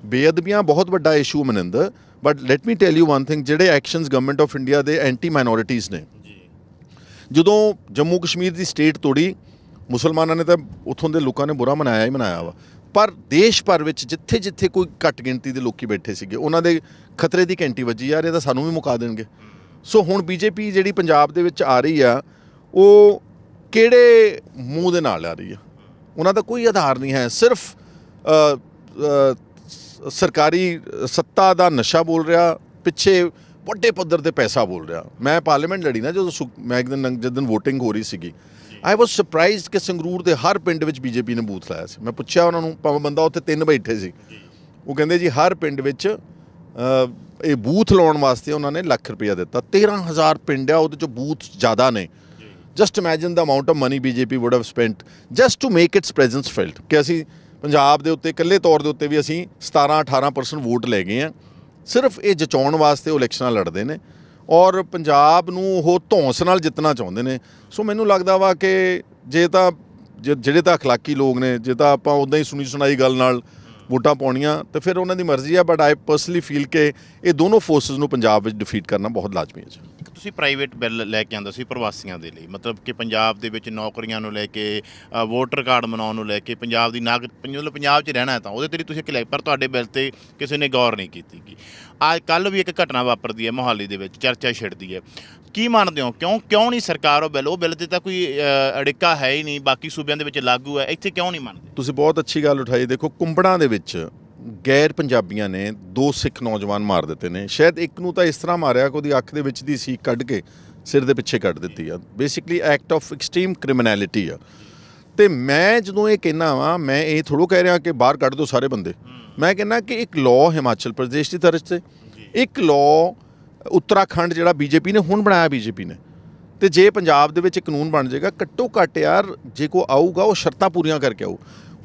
Speaker 1: ਬੇਅਦਬੀਆਂ ਬਹੁਤ ਵੱਡਾ issue Maninder but let me tell you one thing ਜਿਹੜੇ ਐਕਸ਼ਨਸ ਗਵਰਨਮੈਂਟ ਆਫ ਇੰਡੀਆ ਦੇ ਐਂਟੀ ਮਾਈਨੋਰਿਟੀਜ਼ ਨੇ ਜਦੋਂ ਜੰਮੂ ਕਸ਼ਮੀਰ ਦੀ ਸਟੇਟ ਤੋੜੀ, ਮੁਸਲਮਾਨਾਂ ਨੇ ਤਾਂ ਉੱਥੋਂ ਦੇ ਲੋਕਾਂ ਨੇ ਬੁਰਾ ਮਨਾਇਆ ਹੀ ਮਨਾਇਆ ਵਾ। ਪਰ ਦੇਸ਼ ਭਰ ਵਿੱਚ ਜਿੱਥੇ ਜਿੱਥੇ ਕੋਈ ਘੱਟ ਗਿਣਤੀ ਦੇ ਲੋਕੀ ਬੈਠੇ ਸੀਗੇ, ਉਹਨਾਂ ਦੇ ਖਤਰੇ ਦੀ ਘੰਟੀ ਵੱਜੀ, ਯਾਰ ਇਹ ਤਾਂ ਸਾਨੂੰ ਵੀ ਮੁਕਾ ਦੇਣਗੇ। ਸੋ ਹੁਣ ਬੀਜੇਪੀ ਜਿਹੜੀ ਪੰਜਾਬ ਦੇ ਵਿੱਚ ਆ ਰਹੀ ਆ, ਉਹ ਕਿਹੜੇ ਮੂੰਹ ਦੇ ਨਾਲ ਆ ਰਹੀ ਆ? ਉਹਨਾਂ ਦਾ ਕੋਈ ਆਧਾਰ ਨਹੀਂ ਹੈ, ਸਿਰਫ ਸਰਕਾਰੀ ਸੱਤਾ ਦਾ ਨਸ਼ਾ ਬੋਲ ਰਿਹਾ, ਪਿੱਛੇ ਵੱਡੇ ਪੱਧਰ ਤੇ ਪੈਸਾ ਬੋਲ ਰਿਹਾ। ਮੈਂ ਪਾਰਲੀਮੈਂਟ ਲੜੀ ਨਾ ਜਦੋਂ ਮੈਂ ਇੱਕ ਦਿਨ ਜਦ ਦਿਨ VOTING ਹੋ ਰਹੀ ਸੀਗੀ ਆਈ ਵਾਸ ਸਰਪ੍ਰਾਈਜ਼ਡ ਕਿ ਸੰਗਰੂਰ ਦੇ ਹਰ ਪਿੰਡ ਵਿੱਚ ਬੀਜੇਪੀ ਨੇ ਬੂਥ ਲਾਇਆ ਸੀ। ਮੈਂ ਪੁੱਛਿਆ ਉਹਨਾਂ ਨੂੰ ਭਾਵੇਂ ਬੰਦਾ ਉੱਥੇ ਤਿੰਨ ਬੈਠੇ ਸੀ। ਉਹ ਕਹਿੰਦੇ ਜੀ ਹਰ ਪਿੰਡ ਵਿੱਚ ਇਹ ਬੂਥ ਲਾਉਣ ਵਾਸਤੇ ਉਹਨਾਂ ਨੇ ਲੱਖ ਰੁਪਇਆ ਦਿੱਤਾ। 13000 ਪਿੰਡ ਆ ਉਹਦੇ ਚ ਬੂਥ ਜ਼ਿਆਦਾ ਨੇ। Just imagine the amount of money BJP would have spent just to make its presence felt ਕਿ ਅਸੀਂ ਪੰਜਾਬ ਦੇ ਉੱਤੇ ਇਕੱਲੇ ਤੌਰ ਦੇ ਉੱਤੇ ਵੀ ਅਸੀਂ 17 18% ਵੋਟ ਲੈ ਗਏ ਆ। ਸਿਰਫ ਇਹ ਜਚਾਉਣ ਵਾਸਤੇ ਉਹ ਇਲੈਕਸ਼ਨਾਂ ਲੜਦੇ ਨੇ ਔਰ ਪੰਜਾਬ ਨੂੰ ਉਹ ਧੌਂਸ ਨਾਲ ਜਿੱਤਣਾ ਚਾਹੁੰਦੇ ਨੇ ਸੋ ਮੈਨੂੰ ਲੱਗਦਾ ਵਾ ਕਿ ਜੇ ਤਾਂ ਜੇ- ਜਿਹੜੇ ਤਾਂ اخلاقی ਲੋਕ ਨੇ ਜੇ ਤਾਂ ਆਪਾਂ ਉਦਾਂ ਹੀ ਸੁਣੀ ਸੁਣਾਈ ਗੱਲ ਨਾਲ ਵੋਟਾਂ ਪਾਉਣੀਆਂ ਤੇ ਫਿਰ ਉਹਨਾਂ ਦੀ ਮਰਜ਼ੀ ਆ ਬਟ ਆਈ ਪਰਸਨਲੀ ਫੀਲ ਕਿ ਇਹ ਦੋਨੋਂ ਫੋਰਸਸ ਨੂੰ ਪੰਜਾਬ ਵਿੱਚ ਡਿਫੀਟ ਕਰਨਾ ਬਹੁਤ ਲਾਜ਼ਮੀ ਹੈ ਜੀ
Speaker 2: ਇੱਕ ਤੁਸੀਂ ਪ੍ਰਾਈਵੇਟ ਬਿੱਲ ਲੈ ਕੇ ਆਂਦਾ ਸੀ ਪ੍ਰਵਾਸੀਆਂ ਦੇ ਲਈ? ਮਤਲਬ ਕਿ ਪੰਜਾਬ ਦੇ ਵਿੱਚ ਨੌਕਰੀਆਂ ਨੂੰ ਲੈ ਕੇ ਅ, ਵੋਟਰ ਕਾਰਡ ਬਣਾਉਣ ਨੂੰ ਲੈ ਕੇ ਪੰਜਾਬ ਦੀ ਨਾਗਰਿਕ ਮਤਲਬ ਪੰਜਾਬ 'ਚ ਰਹਿਣਾ ਹੈ ਤਾਂ ਉਹਦੇ ਤੇ ਲਈ ਤੁਸੀਂ ਇੱਕ ਲੈ ਪਰ ਤੁਹਾਡੇ ਬਿੱਲ ਤੇ ਕਿਸੇ ਨੇ ਗੌਰ ਨਹੀਂ ਕੀਤੀ ਗੀ। ਅੱਜ ਕੱਲ ਵੀ ਇੱਕ ਘਟਨਾ ਵਾਪਰਦੀ ਹੈ ਮੋਹਾਲੀ ਦੇ ਵਿੱਚ ਚਰਚਾ ਛਿੜਦੀ ਹੈ। ਕੀ ਮੰਨਦੇ ਹੋ? ਕਿਉਂ ਕਿਉਂ ਨਹੀਂ ਸਰਕਾਰ ਉਹ ਬਿੱਲ ਉਹ ਬਿੱਲ ਤੇ ਤਾਂ ਕੋਈ ਅ, ਅੜਿੱਕਾ ਹੈ ਹੀ ਨਹੀਂ ਬਾਕੀ ਸੂਬਿਆਂ ਦੇ ਵਿੱਚ ਲਾਗੂ ਹੈ ਇੱਥੇ ਕਿਉਂ ਨਹੀਂ ਮੰਨਦੇ?
Speaker 1: ਤੁਸੀਂ ਬਹੁਤ ਅੱਛੀ ਗੱਲ ਉਠਾਈ। ਦੇਖੋ ਕੁੰਬੜਾਂ ਦੇ ਵਿੱਚ ਗੈਰ ਪੰਜਾਬੀਆਂ ਨੇ ਦੋ ਸਿੱਖ ਨੌਜਵਾਨ ਮਾਰ ਦਿੱਤੇ ਨੇ। ਸ਼ਾਇਦ ਇੱਕ ਨੂੰ ਤਾਂ ਇਸ ਤਰ੍ਹਾਂ ਮਾਰਿਆ ਕਿ ਉਹਦੀ ਅੱਖ ਦੇ ਵਿੱਚ ਦੀ ਸੀ ਕੱਢ ਕੇ ਸਿਰ ਦੇ ਪਿੱਛੇ ਕੱਢ ਦਿੱਤੀ ਆ। Basically act of extreme criminality ਆ। ਤੇ ਮੈਂ ਜਦੋਂ ਇਹ ਕਹਿਣਾ ਵਾਂ, ਮੈਂ ਇਹ ਥੋੜੋ ਕਹਿ ਰਿਹਾ ਕਿ ਬਾਹਰ ਕੱਢ ਦਿਓ ਸਾਰੇ ਬੰਦੇ। ਮੈਂ ਕਹਿੰਦਾ ਕਿ ਇੱਕ ਲਾਅ ਹਿਮਾਚਲ ਪ੍ਰਦੇਸ਼ ਦੀ ਤਰਜ਼ ਤੇ, ਇੱਕ ਲਾਅ ਉੱਤਰਾਖੰਡ ਜਿਹੜਾ ਬੀਜੇਪੀ ਨੇ, ਹੁਣ ਬਣਾਇਆ ਬੀਜੇਪੀ ਨੇ। ਤੇ ਜੇ ਪੰਜਾਬ ਦੇ ਵਿੱਚ ਕਾਨੂੰਨ ਬਣ ਜਾਏਗਾ, ਘੱਟੋ ਘੱਟ ਯਾਰ ਜੇ ਕੋ ਆਊਗਾ, ਉਹ ਸ਼ਰਤਾਂ ਪੂਰੀਆਂ ਕਰਕੇ ਆਊ।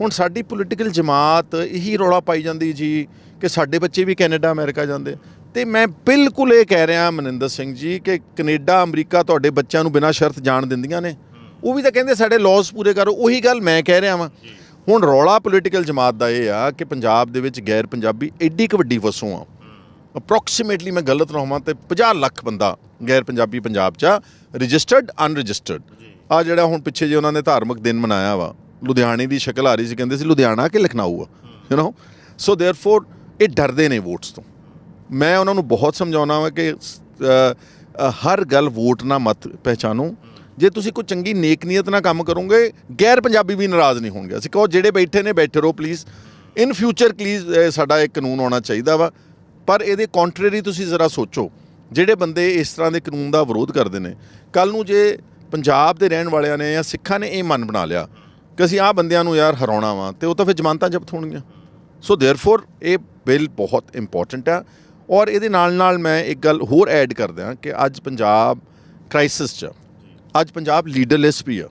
Speaker 1: ਹੁਣ ਸਾਡੀ ਪੋਲੀਟੀਕਲ ਜਮਾਤ ਇਹੀ ਰੌਲਾ ਪਾਈ ਜਾਂਦੀ ਜੀ ਕਿ ਸਾਡੇ ਬੱਚੇ ਵੀ ਕੈਨੇਡਾ ਅਮਰੀਕਾ ਜਾਂਦੇ ਤੇ ਮੈਂ ਬਿਲਕੁਲ ਇਹ ਕਹਿ ਰਿਹਾ ਮਨਿੰਦਰ ਸਿੰਘ ਜੀ ਕਿ ਕੈਨੇਡਾ ਅਮਰੀਕਾ ਤੁਹਾਡੇ ਬੱਚਿਆਂ ਨੂੰ ਬਿਨਾਂ ਸ਼ਰਤ ਜਾਣ ਦਿੰਦੀਆਂ ਨੇ। ਉਹ ਵੀ ਤਾਂ ਕਹਿੰਦੇ ਸਾਡੇ ਲਾਜ਼ ਪੂਰੇ ਕਰੋ ਉਹੀ ਗੱਲ ਮੈਂ ਕਹਿ ਰਿਹਾ ਵਾਂ। ਹੁਣ ਰੌਲਾ ਪੋਲੀਟੀਕਲ ਜਮਾਤ ਦਾ ਇਹ ਆ ਕਿ ਪੰਜਾਬ ਦੇ ਵਿੱਚ ਗੈਰ ਪੰਜਾਬੀ ਐਡੀ ਕੁ ਵੱਡੀ ਵਸੋਂ ਆ। ਅਪਰੋਕਸੀਮੇਟਲੀ ਮੈਂ ਗਲਤ ਨਾ ਹੋਵਾਂ ਤੇ 50 ਲੱਖ ਬੰਦਾ ਗੈਰ ਪੰਜਾਬੀ ਪੰਜਾਬ 'ਚ ਰਜਿਸਟਰਡ ਅਨਰਜਿਸਟਰਡ ਆ ਜਿਹੜਾ ਹੁਣ ਪਿੱਛੇ ਜੇ ਉਹਨਾਂ ਨੇ ਧਾਰਮਿਕ ਦਿਨ ਮਨਾਇਆ ਵਾ ਲੁਧਿਆਣੇ ਦੀ ਸ਼ਕਲ ਆ ਰਹੀ ਸੀ, ਕਹਿੰਦੇ ਸੀ ਲੁਧਿਆਣਾ ਕਿ ਲਖਨਊ ਆ ਯੂ نو ਸੋ ਥੈਰਫੋਰ ਇਹ ਡਰਦੇ ਨੇ ਵੋਟਸ ਤੋਂ। ਮੈਂ ਉਹਨਾਂ ਨੂੰ ਬਹੁਤ ਸਮਝਾਉਣਾ ਵਾ ਕਿ ਹਰ ਗੱਲ ਵੋਟ ਨਾ ਮਤ ਪਹਿਚਾਨੋ। ਜੇ ਤੁਸੀਂ ਕੋਈ ਚੰਗੀ ਨੇਕ ਨੀਅਤ ਨਾਲ ਕੰਮ ਕਰੋਗੇ, ਗੈਰ ਪੰਜਾਬੀ ਵੀ ਨਾਰਾਜ਼ ਨਹੀਂ ਹੋਣਗੇ। ਅਸੀਂ ਕਹੋ ਜਿਹੜੇ ਬੈਠੇ ਨੇ, ਬੈਠੇ ਰਹੋ ਪਲੀਜ਼ ਇਨ ਫਿਊਚਰ ਪਲੀਜ਼ ਸਾਡਾ ਇੱਕ ਕਾਨੂੰਨ ਆਉਣਾ ਚਾਹੀਦਾ ਵਾ। ਪਰ ਇਹਦੇ ਕੰਟਰਰੀ ਤੁਸੀਂ ਜ਼ਰਾ ਸੋਚੋ, ਜਿਹੜੇ ਬੰਦੇ ਇਸ ਤਰ੍ਹਾਂ ਦੇ ਕਾਨੂੰਨ ਦਾ ਵਿਰੋਧ ਕਰਦੇ ਨੇ ਕੱਲ ਨੂੰ ਜੇ ਪੰਜਾਬ ਦੇ ਰਹਿਣ ਵਾਲਿਆਂ ਨੇ ਜਾਂ ਸਿੱਖਾਂ ਨੇ ਇਹ ਮਨ ਬਣਾ ਲਿਆ ਕਿ ਅਸੀਂ ਆਹ ਬੰਦਿਆਂ ਨੂੰ ਯਾਰ ਹਰਾਉਣਾ ਵਾ ਤੇ ਉਹ ਤਾਂ ਫਿਰ ਜਮਾਨਤਾਂ ਜ਼ਬਤ ਹੋਣਗੀਆਂ। ਸੋ ਥੈਰਫੋਰ ਇਹ ਬਿੱਲ ਬਹੁਤ ਇੰਪੋਰਟੈਂਟ ਆ ਔਰ ਇਹਦੇ ਨਾਲ ਨਾਲ ਮੈਂ ਇੱਕ ਗੱਲ ਹੋਰ ਐਡ ਕਰਦਾ ਕਿ ਅੱਜ ਪੰਜਾਬ ਕ੍ਰਾਈਸਿਸ 'ਚ ਅੱਜ ਪੰਜਾਬ ਲੀਡਰਲੈਸ ਵੀ ਆ।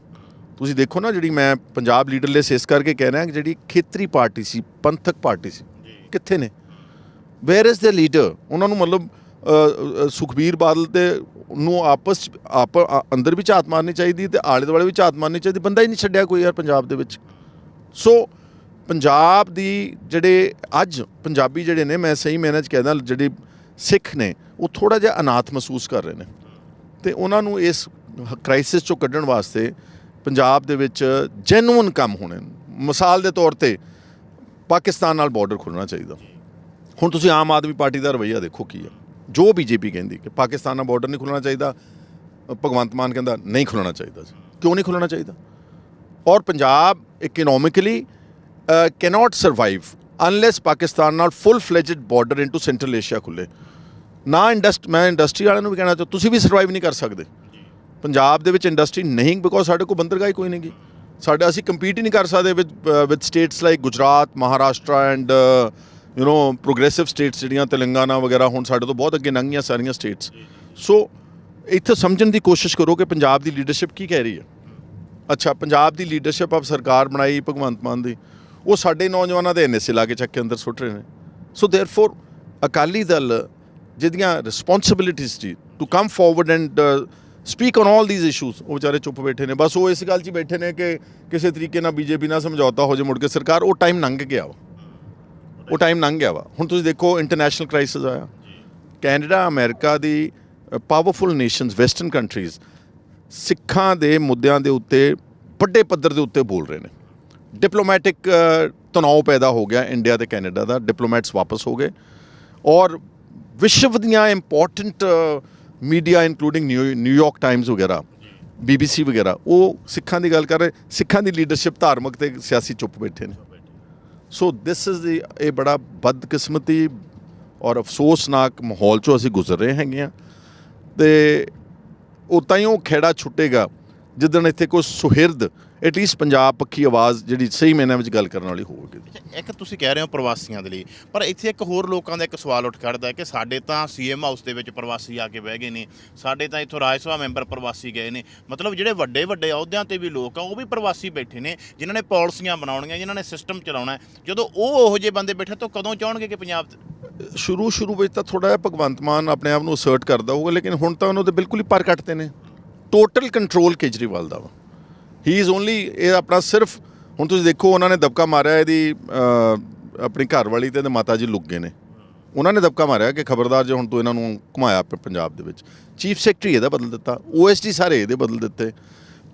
Speaker 1: ਤੁਸੀਂ ਦੇਖੋ ਨਾ ਜਿਹੜੀ ਮੈਂ ਪੰਜਾਬ ਲੀਡਰਲੈਸ ਇਸ ਕਰਕੇ ਕਹਿ ਰਿਹਾ ਕਿ ਜਿਹੜੀ ਖੇਤਰੀ ਪਾਰਟੀ ਸੀ, ਪੰਥਕ ਪਾਰਟੀ ਸੀ, ਕਿੱਥੇ ਨੇ? ਵੇਅਰ ਇਜ਼ ਦ ਲੀਡਰ ਉਹਨਾਂ ਨੂੰ ਮਤਲਬ ਸੁਖਬੀਰ ਬਾਦਲ ਤੇ ਨੂੰ ਆਪਸ 'ਚ, ਆਪ ਅੰਦਰ ਵੀ ਝਾਤ ਮਾਰਨੀ ਚਾਹੀਦੀ ਤੇ ਆਲੇ ਦੁਆਲੇ ਵੀ ਝਾਤ ਮਾਰਨੀ ਚਾਹੀਦੀ, ਬੰਦਾ ਹੀ ਨਹੀਂ ਛੱਡਿਆ ਕੋਈ ਯਾਰ ਪੰਜਾਬ ਦੇ ਵਿੱਚ। ਸੋ ਪੰਜਾਬ ਦੀ ਜਿਹੜੇ ਅੱਜ ਪੰਜਾਬੀ ਜਿਹੜੇ ਨੇ, ਮੈਂ ਸਹੀ ਮੈਨੇਜ ਕਹਿੰਦਾ, ਜਿਹੜੇ ਸਿੱਖ ਨੇ, ਉਹ ਥੋੜਾ ਜਿਹਾ ਅਨਾਥ ਮਹਿਸੂਸ ਕਰ ਰਹੇ ਨੇ। ਤੇ ਉਹਨਾਂ ਨੂੰ ਇਸ ਕ੍ਰਾਈਸਿਸ ਚੋਂ ਕੱਢਣ ਵਾਸਤੇ ਪੰਜਾਬ ਦੇ ਵਿੱਚ ਜੈਨੂਇਨ ਕੰਮ ਹੋਣੇ ਮਿਸਾਲ ਦੇ ਤੌਰ ਤੇ ਪਾਕਿਸਤਾਨ ਨਾਲ ਬਾਰਡਰ ਖੁੱਲਣਾ ਚਾਹੀਦਾ। ਹੁਣ ਤੁਸੀਂ ਆਮ ਆਦਮੀ ਪਾਰਟੀ ਦਾ ਰਵੱਈਆ ਦੇਖੋ ਕੀ ਹੈ ਜੋ ਬੀਜੇਪੀ ਕਹਿੰਦੀ ਕਿ ਪਾਕਿਸਤਾਨ ਨਾਲ ਬਾਰਡਰ ਨਹੀਂ ਖੁੱਲਣਾ ਚਾਹੀਦਾ, ਭਗਵੰਤ ਮਾਨ ਕਹਿੰਦਾ ਨਹੀਂ ਖੁੱਲਣਾ ਚਾਹੀਦਾ ਕਿਉਂ ਨਹੀਂ ਖੁੱਲਣਾ ਚਾਹੀਦਾ? ਔਰ Punjab economically cannot survive unless Pakistan ਨਾਲ full fledged border into central Asia ਖੁੱਲੇ। ਨਾ ਇੰਡਸਟ ਮੈਂ ਇੰਡਸਟਰੀ ਵਾਲਿਆਂ ਨੂੰ ਵੀ ਕਹਿਣਾ ਚਾਹ, ਤੁਸੀਂ ਵੀ ਸਰਵਾਈਵ ਨਹੀਂ ਕਰ ਸਕਦੇ। ਪੰਜਾਬ ਦੇ ਵਿੱਚ ਇੰਡਸਟਰੀ ਨਹੀਂ ਬਿਕੋਜ਼ ਸਾਡੇ ਕੋਲ ਬੰਦਰਗਾਹ ਹੀ ਕੋਈ ਨਹੀਂਗੀ ਸਾਡਾ ਅਸੀਂ ਕੰਪੀਟ ਹੀ ਨਹੀਂ ਕਰ ਸਕਦੇ with with states like Gujarat Maharashtra and you know progressive states ਜਿਹੜੀਆਂ ਤੇਲੰਗਾਨਾ ਵਗੈਰਾ ਹੁਣ ਸਾਡੇ ਤੋਂ ਬਹੁਤ ਅੱਗੇ ਲੰਘੀਆਂ ਸਾਰੀਆਂ ਸਟੇਟਸ ਸੋ ਇੱਥੇ ਸਮਝਣ ਦੀ ਕੋਸ਼ਿਸ਼ ਕਰੋ ਕਿ ਪੰਜਾਬ ਦੀ ਲੀਡਰਸ਼ਿਪ ਕੀ ਕਹਿ ਰਹੀ ਹੈ। ਅੱਛਾ, ਪੰਜਾਬ ਦੀ ਲੀਡਰਸ਼ਿਪ ਆਪ ਸਰਕਾਰ ਬਣਾਈ ਭਗਵੰਤ ਮਾਨ ਦੀ। ਉਹ ਸਾਡੇ ਨੌਜਵਾਨਾਂ ਦੇ ਐਨਐਸਏ ਲਾ ਕੇ ਚੱਕ ਕੇ ਅੰਦਰ ਸੁੱਟ ਰਹੇ ਨੇ। ਸੋ ਦੇਅਰਫੋਰ ਅਕਾਲੀ ਦਲ ਜਿਹਦੀਆਂ responsibilities C to come forward and speak on all these issues ਉਹ ਵਿਚਾਰੇ ਚੁੱਪ ਬੈਠੇ ਨੇ। ਬਸ ਉਹ ਇਸ ਗੱਲ 'ਚ ਬੈਠੇ ਨੇ ਕਿ ਕਿਸੇ ਤਰੀਕੇ ਨਾਲ ਬੀਜੇਪੀ ਨਾਲ ਸਮਝੌਤਾ ਹੋ ਜੇ ਮੁੜ ਕੇ ਸਰਕਾਰ ਉਹ ਟਾਈਮ ਲੰਘ ਗਿਆ ਵਾ ਉਹ ਟਾਈਮ ਲੰਘ ਗਿਆ ਵਾ। ਹੁਣ ਤੁਸੀਂ ਦੇਖੋ ਇੰਟਰਨੈਸ਼ਨਲ ਕ੍ਰਾਈਸਿਸ ਆਇਆ। ਕੈਨੇਡਾ, ਅਮਰੀਕਾ ਦੀ ਪਾਵਰਫੁਲ ਨੇਸ਼ਨਸ ਵੈਸਟਰਨ ਕੰਟਰੀਜ਼ ਸਿੱਖਾਂ ਦੇ ਮੁੱਦਿਆਂ ਦੇ ਉੱਤੇ, ਵੱਡੇ ਪੱਧਰ ਦੇ ਉੱਤੇ ਬੋਲ ਰਹੇ ਨੇ। ਡਿਪਲੋਮੈਟਿਕ ਤਣਾਅ ਪੈਦਾ ਹੋ ਗਿਆ ਇੰਡੀਆ ਤੇ ਕੈਨੇਡਾ ਦਾ। ਡਿਪਲੋਮੈਟਸ ਵਾਪਸ ਹੋ ਗਏ। ਔਰ ਵਿਸ਼ਵ ਦੀਆਂ important media including New York Times ਵਗੈਰਾ ਬੀਬੀਸੀ ਵਗੈਰਾ, ਉਹ ਸਿੱਖਾਂ ਦੀ ਗੱਲ ਕਰ ਰਹੇ। ਸਿੱਖਾਂ ਦੀ ਲੀਡਰਸ਼ਿਪ ਧਾਰਮਿਕ ਤੇ ਸਿਆਸੀ ਚੁੱਪ ਬੈਠੇ ਨੇ। ਸੋ ਦਿਸ ਇਜ਼ ਦੀ ਇਹ ਬੜਾ ਬਦਕਿਸਮਤੀ ਔਰ ਅਫਸੋਸਨਾਕ ਮਾਹੌਲ ਚੋਂ ਅਸੀਂ ਗੁਜ਼ਰ ਰਹੇ ਹੈਗੇ ਆ ਤੇ ਉਹ ਤਾਂ ਹੀ ਉਹ ਖੇੜਾ ਛੁੱਟੇਗਾ ਜਿੱਦਣ ਇੱਥੇ ਕੋਈ ਸੁਹਿਰਦ ਐਟਲੀਸਟ ਪੰਜਾਬ ਪੱਖੀ ਆਵਾਜ਼ ਜਿਹੜੀ ਸਹੀ ਮੈਨਾਂ ਵਿੱਚ ਗੱਲ ਕਰਨ ਵਾਲੀ ਹੋਵੇਗੀ
Speaker 2: ਇੱਕ ਤੁਸੀਂ ਕਹਿ ਰਹੇ ਹੋ ਪ੍ਰਵਾਸੀਆਂ ਦੇ ਲਈ ਪਰ ਇੱਥੇ ਇੱਕ ਹੋਰ ਲੋਕਾਂ ਦਾ ਇੱਕ ਸਵਾਲ ਉੱਠ ਖੜਦਾ ਹੈ ਕਿ ਸਾਡੇ ਤਾਂ ਸੀਐਮ ਹਾਊਸ ਦੇ ਵਿੱਚ ਪ੍ਰਵਾਸੀ ਆ ਕੇ ਬਹਿ ਗਏ ਨੇ ਸਾਡੇ ਤਾਂ ਇੱਥੋਂ ਰਾਜ ਸਭਾ ਮੈਂਬਰ ਪ੍ਰਵਾਸੀ ਗਏ ਨੇ ਮਤਲਬ ਜਿਹੜੇ ਵੱਡੇ ਵੱਡੇ ਅਹੁਦਿਆਂ ਤੇ ਵੀ ਲੋਕ ਆ ਉਹ ਵੀ ਪ੍ਰਵਾਸੀ ਬੈਠੇ ਨੇ ਜਿਨ੍ਹਾਂ ਨੇ ਪਾਲਿਸੀਆਂ ਬਣਾਉਣੀਆਂ ਜਿਨ੍ਹਾਂ ਨੇ ਸਿਸਟਮ ਚਲਾਉਣਾ। ਜਦੋਂ ਉਹ ਉਹੋ ਜਿਹੇ ਬੰਦੇ ਬੈਠੇ ਤਾਂ ਕਦੋਂ ਚਾਹਣਗੇ ਕਿ ਪੰਜਾਬ
Speaker 1: ਸ਼ੁਰੂ ਸ਼ੁਰੂ ਵਿੱਚ ਤਾਂ ਥੋੜਾ ਜਿਹਾ ਭਗਵੰਤ ਮਾਨ ਆਪਣੇ ਆਪ ਨੂੰ ਅਸਰਟ ਕਰਦਾ ਹੋਊਗਾ ਲੇਕਿਨ ਹੁਣ ਤਾਂ ਉਹਨੂੰ ਤੇ ਬਿਲਕੁਲ ਹੀ ਪਰ ਕੱਟਦੇ ਨੇ ਟੋਟਲ ਕੰਟਰੋਲ ਕੇਜਰੀਵਾਲ ਦਾ ਵਾ। ਹੀ ਇਜ਼ ਓਨਲੀ ਇਹ ਆਪਣਾ ਸਿਰਫ, ਹੁਣ ਤੁਸੀਂ ਦੇਖੋ, ਉਹਨਾਂ ਨੇ ਦਬਕਾ ਮਾਰਿਆ ਇਹਦੀ ਆਪਣੀ ਘਰ ਵਾਲੀ ਤੇ ਇਹਦੇ ਮਾਤਾ ਜੀ ਲੁੱਕ ਗਏ ਨੇ। ਉਹਨਾਂ ਨੇ ਦਬਕਾ ਮਾਰਿਆ ਕਿ ਖਬਰਦਾਰ ਜੇ ਹੁਣ ਤੂੰ ਇਹਨਾਂ ਨੂੰ ਘੁਮਾਇਆ ਪੰਜਾਬ ਦੇ ਵਿੱਚ। ਚੀਫ ਸੈਕਟਰੀ ਇਹਦਾ ਬਦਲ ਦਿੱਤਾ। ਓਐਸਡੀ ਸਾਰੇ ਇਹਦੇ ਬਦਲ ਦਿੱਤੇ।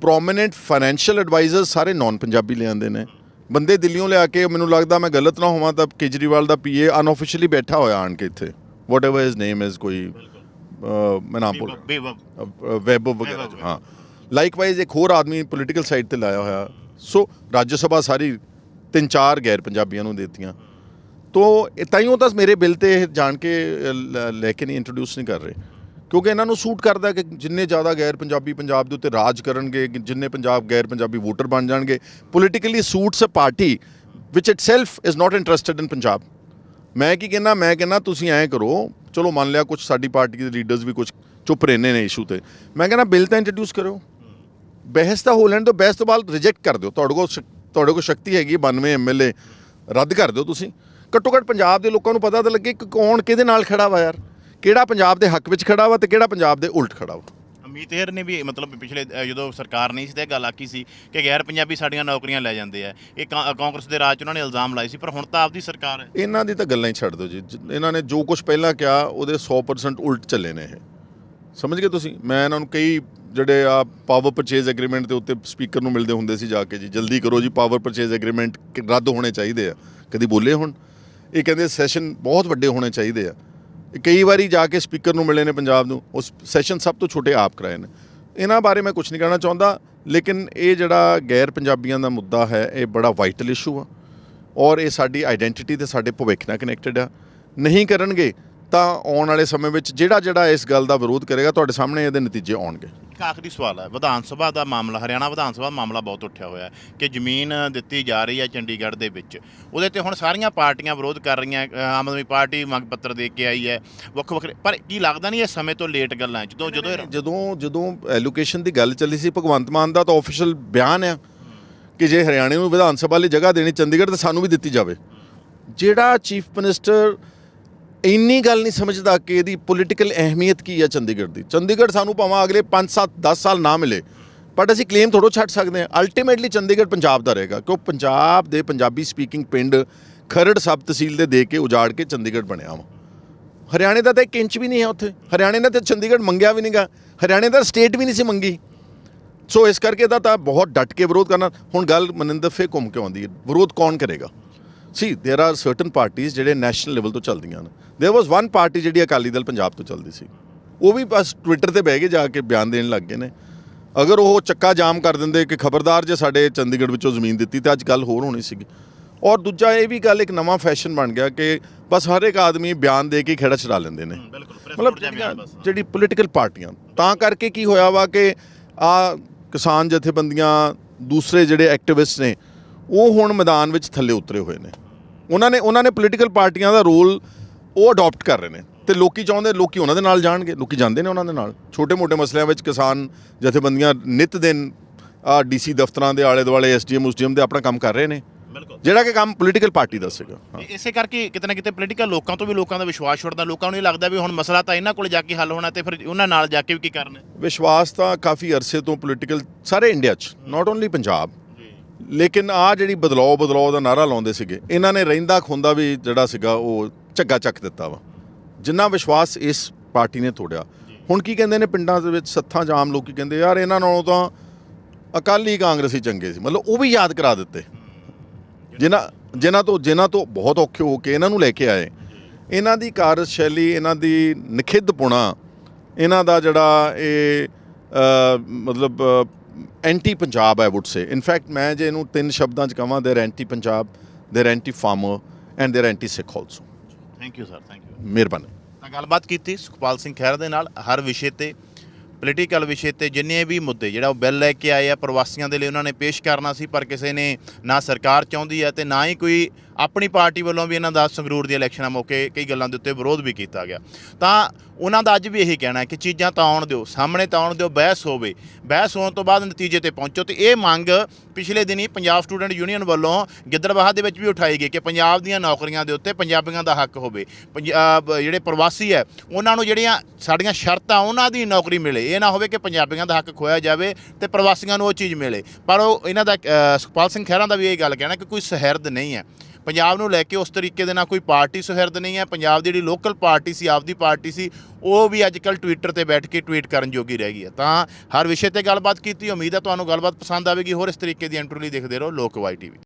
Speaker 1: ਪ੍ਰੋਮਿਨੈਂਟ ਫਾਈਨੈਂਸ਼ੀਅਲ ਐਡਵਾਈਜ਼ਰ ਸਾਰੇ ਨਾਨ ਪੰਜਾਬੀ ਲਿਆਂਦੇ ਨੇ। ਬੰਦੇ ਦਿੱਲੀੋਂ ਲਿਆ ਕੇ ਮੈਨੂੰ ਲੱਗਦਾ ਮੈਂ ਗਲਤ ਨਾ ਹੋਵਾਂ ਤਾਂ ਕੇਜਰੀਵਾਲ ਦਾ ਪੀਏ ਅਨਆਫੀਸ਼ੀਅਲੀ ਬੈਠਾ ਹੋਇਆ ਆਣ ਕੇ ਇੱਥੇ। Whatever his name is ਕੋਈ ਮੈਂ ਨਾਮ ਭੁੱਲ ਵੈਬ ਵਗੈਰਾ
Speaker 2: ਵੈਬ,
Speaker 1: ਹਾਂ। ਲਾਈਕਵਾਈਜ਼ ਇੱਕ ਹੋਰ ਆਦਮੀ ਪੋਲੀਟੀਕਲ ਸਾਈਡ ਤੇ ਲਾਇਆ ਹੋਇਆ। ਸੋ ਰਾਜ ਸਭਾ ਸਾਰੀ ਤਿੰਨ ਚਾਰ ਗੈਰ ਪੰਜਾਬੀਆਂ ਨੂੰ ਦਿੱਤੀਆਂ। ਤੋ ਤਾਈਓ ਤਾਂ ਮੇਰੇ ਬਿੱਲ ਤੇ ਇਹ ਜਾਣ ਕੇ ਲ- ਕੇ ਨਹੀਂ ਇੰਟਰੋਡਿਊਸ ਨਹੀਂ ਕਰ ਰਹੇ। ਕਿਉਂਕਿ ਇਹਨਾਂ ਨੂੰ ਸੂਟ ਕਰਦਾ ਕਿ ਜਿੰਨੇ ਜ਼ਿਆਦਾ ਗੈਰ ਪੰਜਾਬੀ ਪੰਜਾਬ ਦੇ ਉੱਤੇ ਰਾਜ ਕਰਨਗੇ ਜਿੰਨੇ ਪੰਜਾਬ ਗੈਰ ਪੰਜਾਬੀ ਵੋਟਰ ਬਣ ਜਾਣਗੇ। Politically suits a party which itself is not interested in Punjab ਮੈਂ ਕੀ ਕਹਿੰਦਾ ਮੈਂ ਕਹਿੰਦਾ ਤੁਸੀਂ ਐਂ ਕਰੋ ਚਲੋ ਮੰਨ ਲਿਆ ਕੁਝ ਸਾਡੀ ਪਾਰਟੀ ਦੇ ਲੀਡਰਸ ਵੀ ਕੁਝ ਚੁੱਪ ਰਹਿੰਦੇ ਨੇ ਇਸ਼ੂ ਤੇ। ਮੈਂ ਕਹਿੰਦਾ ਬਿੱਲ ਤਾਂ ਇੰਟਰੋਡਿਊਸ ਕਰੋ ਬਹਿਸ ਤਾਂ ਹੋ ਲੈਣ ਤੋਂ ਬਹਿਸ ਤੋਂ ਬਾਅਦ ਰਿਜੈਕਟ ਕਰ ਦਿਓ। ਤੁਹਾਡੇ ਕੋਲ ਸ਼ਕ- ਤੁਹਾਡੇ ਕੋਲ ਸ਼ਕਤੀ ਹੈਗੀ ਹੈ 92 ਐਮਐਲਏ ਰੱਦ ਕਰ ਦਿਓ ਤੁਸੀਂ। ਘੱਟੋ ਘੱਟ ਪੰਜਾਬ ਦੇ ਲੋਕਾਂ ਨੂੰ ਪਤਾ ਤਾਂ ਲੱਗੇ ਕਿ ਕੌਣ ਕਿਹਦੇ ਨਾਲ ਖੜਾ ਵਾ ਯਾਰ। ਕਿਹੜਾ ਪੰਜਾਬ ਦੇ ਹੱਕ ਵਿੱਚ ਖੜਾ ਵਾ ਤੇ ਕਿਹੜਾ ਪੰਜਾਬ ਦੇ ਉਲਟ ਖੜਾ ਵਾ।
Speaker 2: ਅਮੀਤ ਹੇਰ ਨੇ ਵੀ ਮਤਲਬ ਪਿਛਲੇ ਅ, ਜਦੋਂ ਸਰਕਾਰ ਨਹੀਂ ਸੀ ਤੇ ਇਹ ਗੱਲ ਆਕੀ ਸੀ ਕਿ ਗੈਰ ਪੰਜਾਬੀ ਸਾਡੀਆਂ ਨੌਕਰੀਆਂ ਲੈ ਜਾਂਦੇ ਆ। ਇਹ ਕਾਂ ਕਾਂਗਰਸ ਦੇ ਰਾਜ 'ਚ ਉਹਨਾਂ ਨੇ ਇਲਜ਼ਾਮ ਲਾਏ ਸੀ ਪਰ ਹੁਣ ਤਾਂ ਆਪਦੀ ਸਰਕਾਰ ਹੈ।
Speaker 1: ਇਹਨਾਂ ਦੀ ਤਾਂ ਗੱਲਾਂ ਹੀ ਛੱਡ ਦਿਓ ਜੀ। ਜ- ਇਹਨਾਂ ਨੇ ਜੋ ਕੁਝ ਪਹਿਲਾਂ ਕਿਹਾ ਉਹਦੇ 100% ਉਲਟ ਚੱਲੇ ਨੇ ਇਹ। ਸਮਝ ਗਏ ਤੁਸੀਂ? ਮੈਂ ਇਹਨਾਂ ਨੂੰ ਕਈ ਜਿਹੜੇ ਆ ਪਾਵਰ ਪਰਚੇਜ਼ ਐਗਰੀਮੈਂਟ ਦੇ ਉੱਤੇ ਸਪੀਕਰ ਨੂੰ ਮਿਲਦੇ ਹੁੰਦੇ ਸੀ ਜਾ ਕੇ ਜੀ। ਜਲਦੀ ਕਰੋ ਜੀ ਪਾਵਰ ਪਰਚੇਜ਼ ਐਗਰੀਮੈਂਟ ਰੱਦ ਹੋਣੇ ਚਾਹੀਦੇ ਆ। ਕਦੀ ਬੋਲੇ ਹੁਣ? ਇਹ ਕਹਿੰਦੇ ਸੈਸ਼ਨ ਬਹੁਤ ਵੱਡੇ ਹੋਣੇ ਚਾਹੀਦੇ ਆ। ਕਈ ਵਾਰੀ ਜਾ ਕੇ ਸਪੀਕਰ ਨੂੰ ਮਿਲੇ ਨੇ ਪੰਜਾਬ ਨੂੰ, ਉਸ ਸੈਸ਼ਨ ਸਭ ਤੋਂ ਛੋਟੇ ਆਪ ਕਰਾਏ ਨੇ। ਇਹਨਾਂ ਬਾਰੇ ਮੈਂ ਕੁਝ ਨਹੀਂ ਕਹਿਣਾ ਚਾਹੁੰਦਾ, ਲੇਕਿਨ ਇਹ ਜਿਹੜਾ ਗੈਰ ਪੰਜਾਬੀਆਂ ਦਾ ਮੁੱਦਾ ਹੈ, ਇਹ ਬੜਾ ਵਾਈਟਲ ਇਸ਼ੂ ਆ। ਔਰ ਇਹ ਸਾਡੀ ਆਇਡੈਂਟੀਟੀ ਤੇ ਸਾਡੇ ਭਵਿੱਖ ਨਾਲ ਕਨੈਕਟਡ ਆ। ਨਹੀਂ ਕਰਨਗੇ ਤਾਂ ਆਉਣ ਵਾਲੇ ਸਮੇਂ ਵਿੱਚ ਜਿਹੜਾ ਜਿਹੜਾ ਇਸ ਗੱਲ ਦਾ ਵਿਰੋਧ ਕਰੇਗਾ ਤੁਹਾਡੇ ਸਾਹਮਣੇ ਇਹਦੇ ਨਤੀਜੇ ਆਉਣਗੇ।
Speaker 2: ਇੱਕ ਆਖਰੀ ਸਵਾਲ ਹੈ ਵਿਧਾਨ ਸਭਾ ਦਾ ਮਾਮਲਾ ਹਰਿਆਣਾ ਵਿਧਾਨ ਸਭਾ ਦਾ ਮਾਮਲਾ ਬਹੁਤ ਉੱਠਿਆ ਹੋਇਆ ਹੈ ਕਿ ਜ਼ਮੀਨ ਦਿੱਤੀ ਜਾ ਰਹੀ ਹੈ ਚੰਡੀਗੜ੍ਹ ਦੇ ਵਿੱਚ। ਉਹਦੇ ਤੇ ਹੁਣ ਸਾਰੀਆਂ ਪਾਰਟੀਆਂ ਵਿਰੋਧ ਕਰ ਰਹੀਆਂ ਆਮ ਆਦਮੀ ਪਾਰਟੀ ਮੰਗ ਪੱਤਰ ਦੇ ਕੇ ਆਈ ਹੈ ਵੱਖ ਵੱਖਰੇ ਪਰ ਕੀ ਲੱਗਦਾ ਨਹੀਂ ਇਹ ਸਮੇਂ ਤੋਂ ਲੇਟ ਗੱਲਾਂ? ਜਦੋਂ ਜਦੋਂ
Speaker 1: ਜਦੋਂ ਜਦੋਂ ਐਲੋਕੇਸ਼ਨ ਦੀ ਗੱਲ ਚੱਲੀ ਸੀ ਭਗਵੰਤ ਮਾਨ ਦਾ ਤਾਂ ਆਫੀਸ਼ੀਅਲ ਬਿਆਨ ਆ ਕਿ ਜੇ ਹਰਿਆਣੇ ਨੂੰ ਵਿਧਾਨ ਸਭਾ ਲਈ ਜਗ੍ਹਾ ਦੇਣੀ ਚੰਡੀਗੜ੍ਹ ਤਾਂ ਸਾਨੂੰ ਵੀ ਦਿੱਤੀ ਜਾਵੇ। ਜਿਹੜਾ ਚੀਫ ਮਿਨਿਸਟਰ ਇੰਨੀ ਗੱਲ ਨਹੀਂ ਸਮਝਦਾ ਕਿ ਇਹਦੀ ਪੋਲੀਟੀਕਲ ਅਹਿਮੀਅਤ ਕੀ ਹੈ ਚੰਡੀਗੜ੍ਹ ਦੀ। ਚੰਡੀਗੜ੍ਹ ਸਾਨੂੰ ਭਾਵੇਂ ਅਗਲੇ 5 7 10 ਸਾਲ ਨਾ ਮਿਲੇ ਬਟ ਅਸੀਂ ਕਲੇਮ ਥੋੜੋ ਛੱਡ ਸਕਦੇ ਹਾਂ। ਅਲਟੀਮੇਟਲੀ ਚੰਡੀਗੜ੍ਹ ਪੰਜਾਬ ਦਾ ਰਹੇਗਾ, ਕਿਉਂ ਪੰਜਾਬ ਦੇ ਪੰਜਾਬੀ ਸਪੀਕਿੰਗ ਪਿੰਡ ਖਰੜ ਸਬ ਤਹਿਸੀਲ ਦੇ ਦੇ ਕੇ ਉਜਾੜ ਕੇ ਚੰਡੀਗੜ੍ਹ ਬਣਿਆ ਵਾ। ਹਰਿਆਣੇ ਦਾ ਤਾਂ ਇੱਕ ਇੰਚ ਵੀ ਨਹੀਂ ਹੈ ਉੱਥੇ। ਹਰਿਆਣੇ ਨੇ ਤਾਂ ਚੰਡੀਗੜ੍ਹ ਮੰਗਿਆ ਵੀ ਨਹੀਂਗਾ। ਹਰਿਆਣੇ ਦਾ ਸਟੇਟ ਵੀ ਨਹੀਂ ਸੀ ਮੰਗੀ। ਸੋ ਇਸ ਕਰਕੇ ਇਹਦਾ ਤਾਂ ਬਹੁਤ ਡਟ ਕੇ ਵਿਰੋਧ ਕਰਨਾ। ਹੁਣ ਗੱਲ ਮਨਿੰਦਰ ਫੇ ਘੁੰਮ ਕੇ ਆਉਂਦੀ ਹੈ। ਵਿਰੋਧ ਕੌਣ ਕਰੇਗਾ? ਸੀ देयर ਆਰ ਸਰਟਨ ਪਾਰਟੀਆਂ ਜਿਹੜੇ ਨੈਸ਼ਨਲ ਲੈਵਲ ਤੋਂ ਚੱਲਦੀਆਂ ਨੇ देयर ਵਾਸ ਵਨ ਪਾਰਟੀ ਜਿਹੜੀ ਅਕਾਲੀ ਦਲ ਪੰਜਾਬ ਤੋਂ ਚੱਲਦੀ ਸੀ ਉਹ ਵੀ ਬਸ ਟਵਿੱਟਰ ਤੇ ਬਹਿ ਕੇ ਜਾ ਕੇ ਬਿਆਨ ਦੇਣ ਲੱਗ ਗਏ ਨੇ ਅਗਰ ਉਹ ਚੱਕਾ ਜਾਮ ਕਰ ਦਿੰਦੇ ਕਿ ਖਬਰਦਾਰ ਜੇ ਸਾਡੇ ਚੰਡੀਗੜ੍ਹ ਵਿੱਚੋਂ ਜ਼ਮੀਨ ਦਿੱਤੀ ਤਾਂ ਅੱਜ ਗੱਲ ਹੋਰ ਹੋਣੀ ਸੀਗੀ ਔਰ ਦੂਜਾ ਇਹ ਵੀ ਗੱਲ ਇੱਕ ਨਵਾਂ ਫੈਸ਼ਨ ਬਣ ਗਿਆ ਕਿ ਬਸ ਹਰ ਇੱਕ ਆਦਮੀ ਬਿਆਨ ਦੇ ਕੇ ਖੇੜਾ ਛਡਾ ਲੈਂਦੇ ਨੇ
Speaker 2: ਬਿਲਕੁਲ
Speaker 1: ਮਤਲਬ ਜਿਹੜੀਆਂ ਜਿਹੜੀ ਪੋਲੀਟੀਕਲ ਪਾਰਟੀਆਂ ਤਾਂ ਕਰਕੇ ਕੀ ਹੋਇਆ ਵਾ ਕਿ ਆ ਕਿਸਾਨ ਜਥੇਬੰਦੀਆਂ ਦੂਸਰੇ ਜਿਹੜੇ ਐਕਟਿਵਿਸਟ ਨੇ ਉਹ ਹੁਣ ਮੈਦਾਨ ਵਿੱਚ ਥੱਲੇ ਉਤਰੇ ਹੋਏ ਨੇ। ਉਹਨਾਂ ਨੇ ਉਹਨਾਂ ਨੇ ਪੋਲੀਟੀਕਲ ਪਾਰਟੀਆਂ ਦਾ ਰੋਲ ਉਹ ਅਡਾਪਟ ਕਰ ਰਹੇ ਨੇ। ਤੇ ਲੋਕੀ ਚਾਹੁੰਦੇ ਲੋਕੀ ਉਹਨਾਂ ਦੇ ਨਾਲ ਜਾਣਗੇ ਲੋਕੀ ਜਾਂਦੇ ਨੇ ਉਹਨਾਂ ਦੇ ਨਾਲ। ਛੋਟੇ-ਮੋਟੇ ਮਸਲਿਆਂ ਵਿੱਚ ਕਿਸਾਨ ਜਥੇਬੰਦੀਆਂ ਨਿਤ ਦਿਨ ਆ ਡੀਸੀ ਦਫ਼ਤਰਾਂ ਦੇ ਆਲੇ ਦੁਆਲੇ ਐਸਡੀਐਮ ਉਸਡੀਐਮ ਦੇ ਆਪਣਾ ਕੰਮ ਕਰ ਰਹੇ ਨੇ। ਜਿਹੜਾ ਕਿ ਕੰਮ ਪੋਲੀਟੀਕਲ ਪਾਰਟੀ ਦਾ ਸੀਗਾ
Speaker 2: ਇਸੇ ਕਰਕੇ ਕਿਤੇ ਨਾ ਕਿਤੇ ਪੋਲੀਟੀਕਲ ਲੋਕਾਂ ਤੋਂ ਵੀ ਲੋਕਾਂ ਦਾ ਵਿਸ਼ਵਾਸ ਛੁੱਟਦਾ। ਲੋਕਾਂ ਨੂੰ ਇਹ ਲੱਗਦਾ ਵੀ ਹੁਣ ਮਸਲਾ ਤਾਂ ਇਹਨਾਂ ਕੋਲ ਜਾ ਕੇ ਹੱਲ ਹੋਣਾ ਤੇ ਫਿਰ ਉਹਨਾਂ ਨਾਲ ਜਾ ਕੇ ਵੀ ਕੀ ਕਰਨਾ।
Speaker 1: ਵਿਸ਼ਵਾਸ ਤਾਂ ਕਾਫੀ ਅਰਸੇ ਤੋਂ ਪੋਲੀਟੀਕਲ ਸਾਰੇ ਇੰਡੀਆ 'ਚ ਨਾਟ ਓਨਲੀ ਪੰਜਾਬ ਲੇਕਿਨ ਆ ਜਿਹੜੀ ਬਦਲਾਓ ਬਦਲਾਓ ਦਾ ਨਾਰਾ ਲਾਉਂਦੇ ਸੀਗੇ, ਇਹਨਾਂ ਨੇ ਰਹਿੰਦਾ ਖੁੰਦਾ ਵੀ ਜਿਹੜਾ ਸੀਗਾ ਉਹ ਝੱਗਾ ਚੱਕ ਦਿੱਤਾ ਵਾ। ਜਿੰਨਾ ਵਿਸ਼ਵਾਸ ਇਸ ਪਾਰਟੀ ਨੇ ਤੋੜਿਆ। ਹੁਣ ਕੀ ਕਹਿੰਦੇ ਨੇ ਪਿੰਡਾਂ ਦੇ ਵਿੱਚ ਸੱਥਾਂ ਜਾਮ ਲੋਕੀ ਕਹਿੰਦੇ, ਯਾਰ, ਇਹਨਾਂ ਨਾਲੋਂ ਤਾਂ ਅਕਾਲੀ ਕਾਂਗਰਸੀ ਚੰਗੇ ਸੀ। ਮਤਲਬ ਉਹ ਵੀ ਯਾਦ ਕਰਾ ਦਿੱਤੇ। ਜਿਨ੍ਹਾਂ ਜਿਨ੍ਹਾਂ ਤੋਂ ਜਿਨ੍ਹਾਂ ਤੋਂ ਬਹੁਤ ਔਖੇ ਹੋ ਕੇ ਇਹਨਾਂ ਨੂੰ ਲੈ ਕੇ ਆਏ। ਇਹਨਾਂ ਦੀ ਕਾਰਜਸ਼ੈਲੀ, ਇਹਨਾਂ ਦੀ ਨਿਖਿੱਧਪੁਣਾ ਇਹਨਾਂ ਦਾ ਜਿਹੜਾ ਇਹ ਮਤਲਬ anti Punjab I would say in fact ਮੈਂ ਜੇ ਇਹਨੂੰ ਤਿੰਨ ਸ਼ਬਦਾਂ ਚ ਕਹਾਂ they're anti Punjab they're anti farmer and they're anti Sikh also
Speaker 2: thank you sir thank you
Speaker 1: ਮਿਹਰਬਾਨੀ.
Speaker 2: ਤਾਂ ਗੱਲਬਾਤ ਕੀਤੀ ਸੁਖਪਾਲ ਸਿੰਘ ਖਹਿਰਾ ਦੇ ਨਾਲ ਹਰ ਵਿਸ਼ੇ ਤੇ ਪੋਲੀਟੀਕਲ ਵਿਸ਼ੇ ਤੇ ਜਿੰਨੇ ਵੀ ਮੁੱਦੇ ਜਿਹੜਾ ਉਹ ਬਿੱਲ ਲੈ ਕੇ ਆਏ ਆ ਪ੍ਰਵਾਸੀਆਂ ਦੇ ਲਈ ਉਹਨਾਂ ਨੇ ਪੇਸ਼ ਕਰਨਾ ਸੀ ਪਰ ਕਿਸੇ ਨੇ ਨਾ ਸਰਕਾਰ ਚਾਹੁੰਦੀ ਹੈ ਤੇ ਨਾ ਹੀ ਕੋਈ ਆਪਣੀ ਪਾਰਟੀ ਵੱਲੋਂ ਵੀ ਇਹਨਾਂ ਦਾ ਸੰਗਰੂਰ ਦੀਆਂ ਇਲੈਕਸ਼ਨਾਂ ਮੌਕੇ ਕਈ ਗੱਲਾਂ ਦੇ ਉੱਤੇ ਵਿਰੋਧ ਵੀ ਕੀਤਾ ਗਿਆ। ਤਾਂ ਉਹਨਾਂ ਦਾ ਅੱਜ ਵੀ ਇਹੀ ਕਹਿਣਾ ਹੈ ਕਿ ਚੀਜ਼ਾਂ ਤਾਂ ਆਉਣ ਦਿਓ, ਸਾਹਮਣੇ ਤਾਂ ਆਉਣ ਦਿਓ, ਬਹਿਸ ਹੋਵੇ। ਬਹਿਸ ਹੋਣ ਤੋਂ ਬਾਅਦ ਨਤੀਜੇ ਤੇ ਪਹੁੰਚੋ ਤੇ ਇਹ ਮੰਗ ਪਿਛਲੇ ਦਿਨੀ ਪੰਜਾਬ ਸਟੂਡੈਂਟ ਯੂਨੀਅਨ ਵੱਲੋਂ ਗਿੱਦੜਬਾਹਾ ਦੇ ਵਿੱਚ ਵੀ ਉਠਾਈ ਗਈ ਕਿ ਪੰਜਾਬ ਦੀਆਂ ਨੌਕਰੀਆਂ ਦੇ ਉੱਤੇ ਪੰਜਾਬੀਆਂ ਦਾ ਹੱਕ ਹੋਵੇ। ਪੰਜਾਬ ਜਿਹੜੇ ਪ੍ਰਵਾਸੀ ਹੈ, ਉਹਨਾਂ ਨੂੰ ਜਿਹੜੀਆਂ ਸਾਡੀਆਂ ਸ਼ਰਤਾਂ, ਉਹਨਾਂ ਦੀ ਨੌਕਰੀ ਮਿਲੇ। ਇਹ ਨਾ ਹੋਵੇ ਕਿ ਪੰਜਾਬੀਆਂ ਦਾ ਹੱਕ ਖੋਇਆ ਜਾਵੇ ਤੇ ਪ੍ਰਵਾਸੀਆਂ ਨੂੰ ਉਹ ਚੀਜ਼ ਮਿਲੇ। ਪਰ ਉਹ ਇਹਨਾਂ ਦਾ ਸੁਖਪਾਲ ਸਿੰਘ ਖਹਿਰਾ ਦਾ ਵੀ ਇਹ ਗੱਲ ਕਹਿਣਾ ਕਿ ਕੋਈ ਸਹਿਰਦ ਨਹੀਂ ਹੈ। ਪੰਜਾਬ ਨੂੰ ਲੈ ਕੇ ਉਸ ਤਰੀਕੇ ਦੇ ਨਾਲ ਕੋਈ ਪਾਰਟੀ ਸੁਹਿਰਦ ਨਹੀਂ ਹੈ। ਪੰਜਾਬ ਦੀ ਜਿਹੜੀ ਲੋਕਲ ਪਾਰਟੀ ਸੀ, ਆਪਦੀ ਪਾਰਟੀ ਸੀ, ਉਹ ਵੀ ਅੱਜ ਕੱਲ ਟਵਿੱਟਰ ਤੇ ਬੈਠ ਕੇ ਟਵੀਟ ਕਰਨ ਜੋਗੀ ਰਹਿ ਗਈ ਹੈ। ਤਾਂ ਹਰ ਵਿਸ਼ੇ ਤੇ ਗੱਲਬਾਤ ਕੀਤੀ, ਉਮੀਦ ਹੈ ਤੁਹਾਨੂੰ ਗੱਲਬਾਤ ਪਸੰਦ ਆਵੇਗੀ। ਹੋਰ ਇਸ ਤਰੀਕੇ ਦੀ ਇੰਟਰਵਿਊ ਲਈ ਦੇਖਦੇ ਰਹੋ ਲੋਕ ਵਾਈ ਟੀਵੀ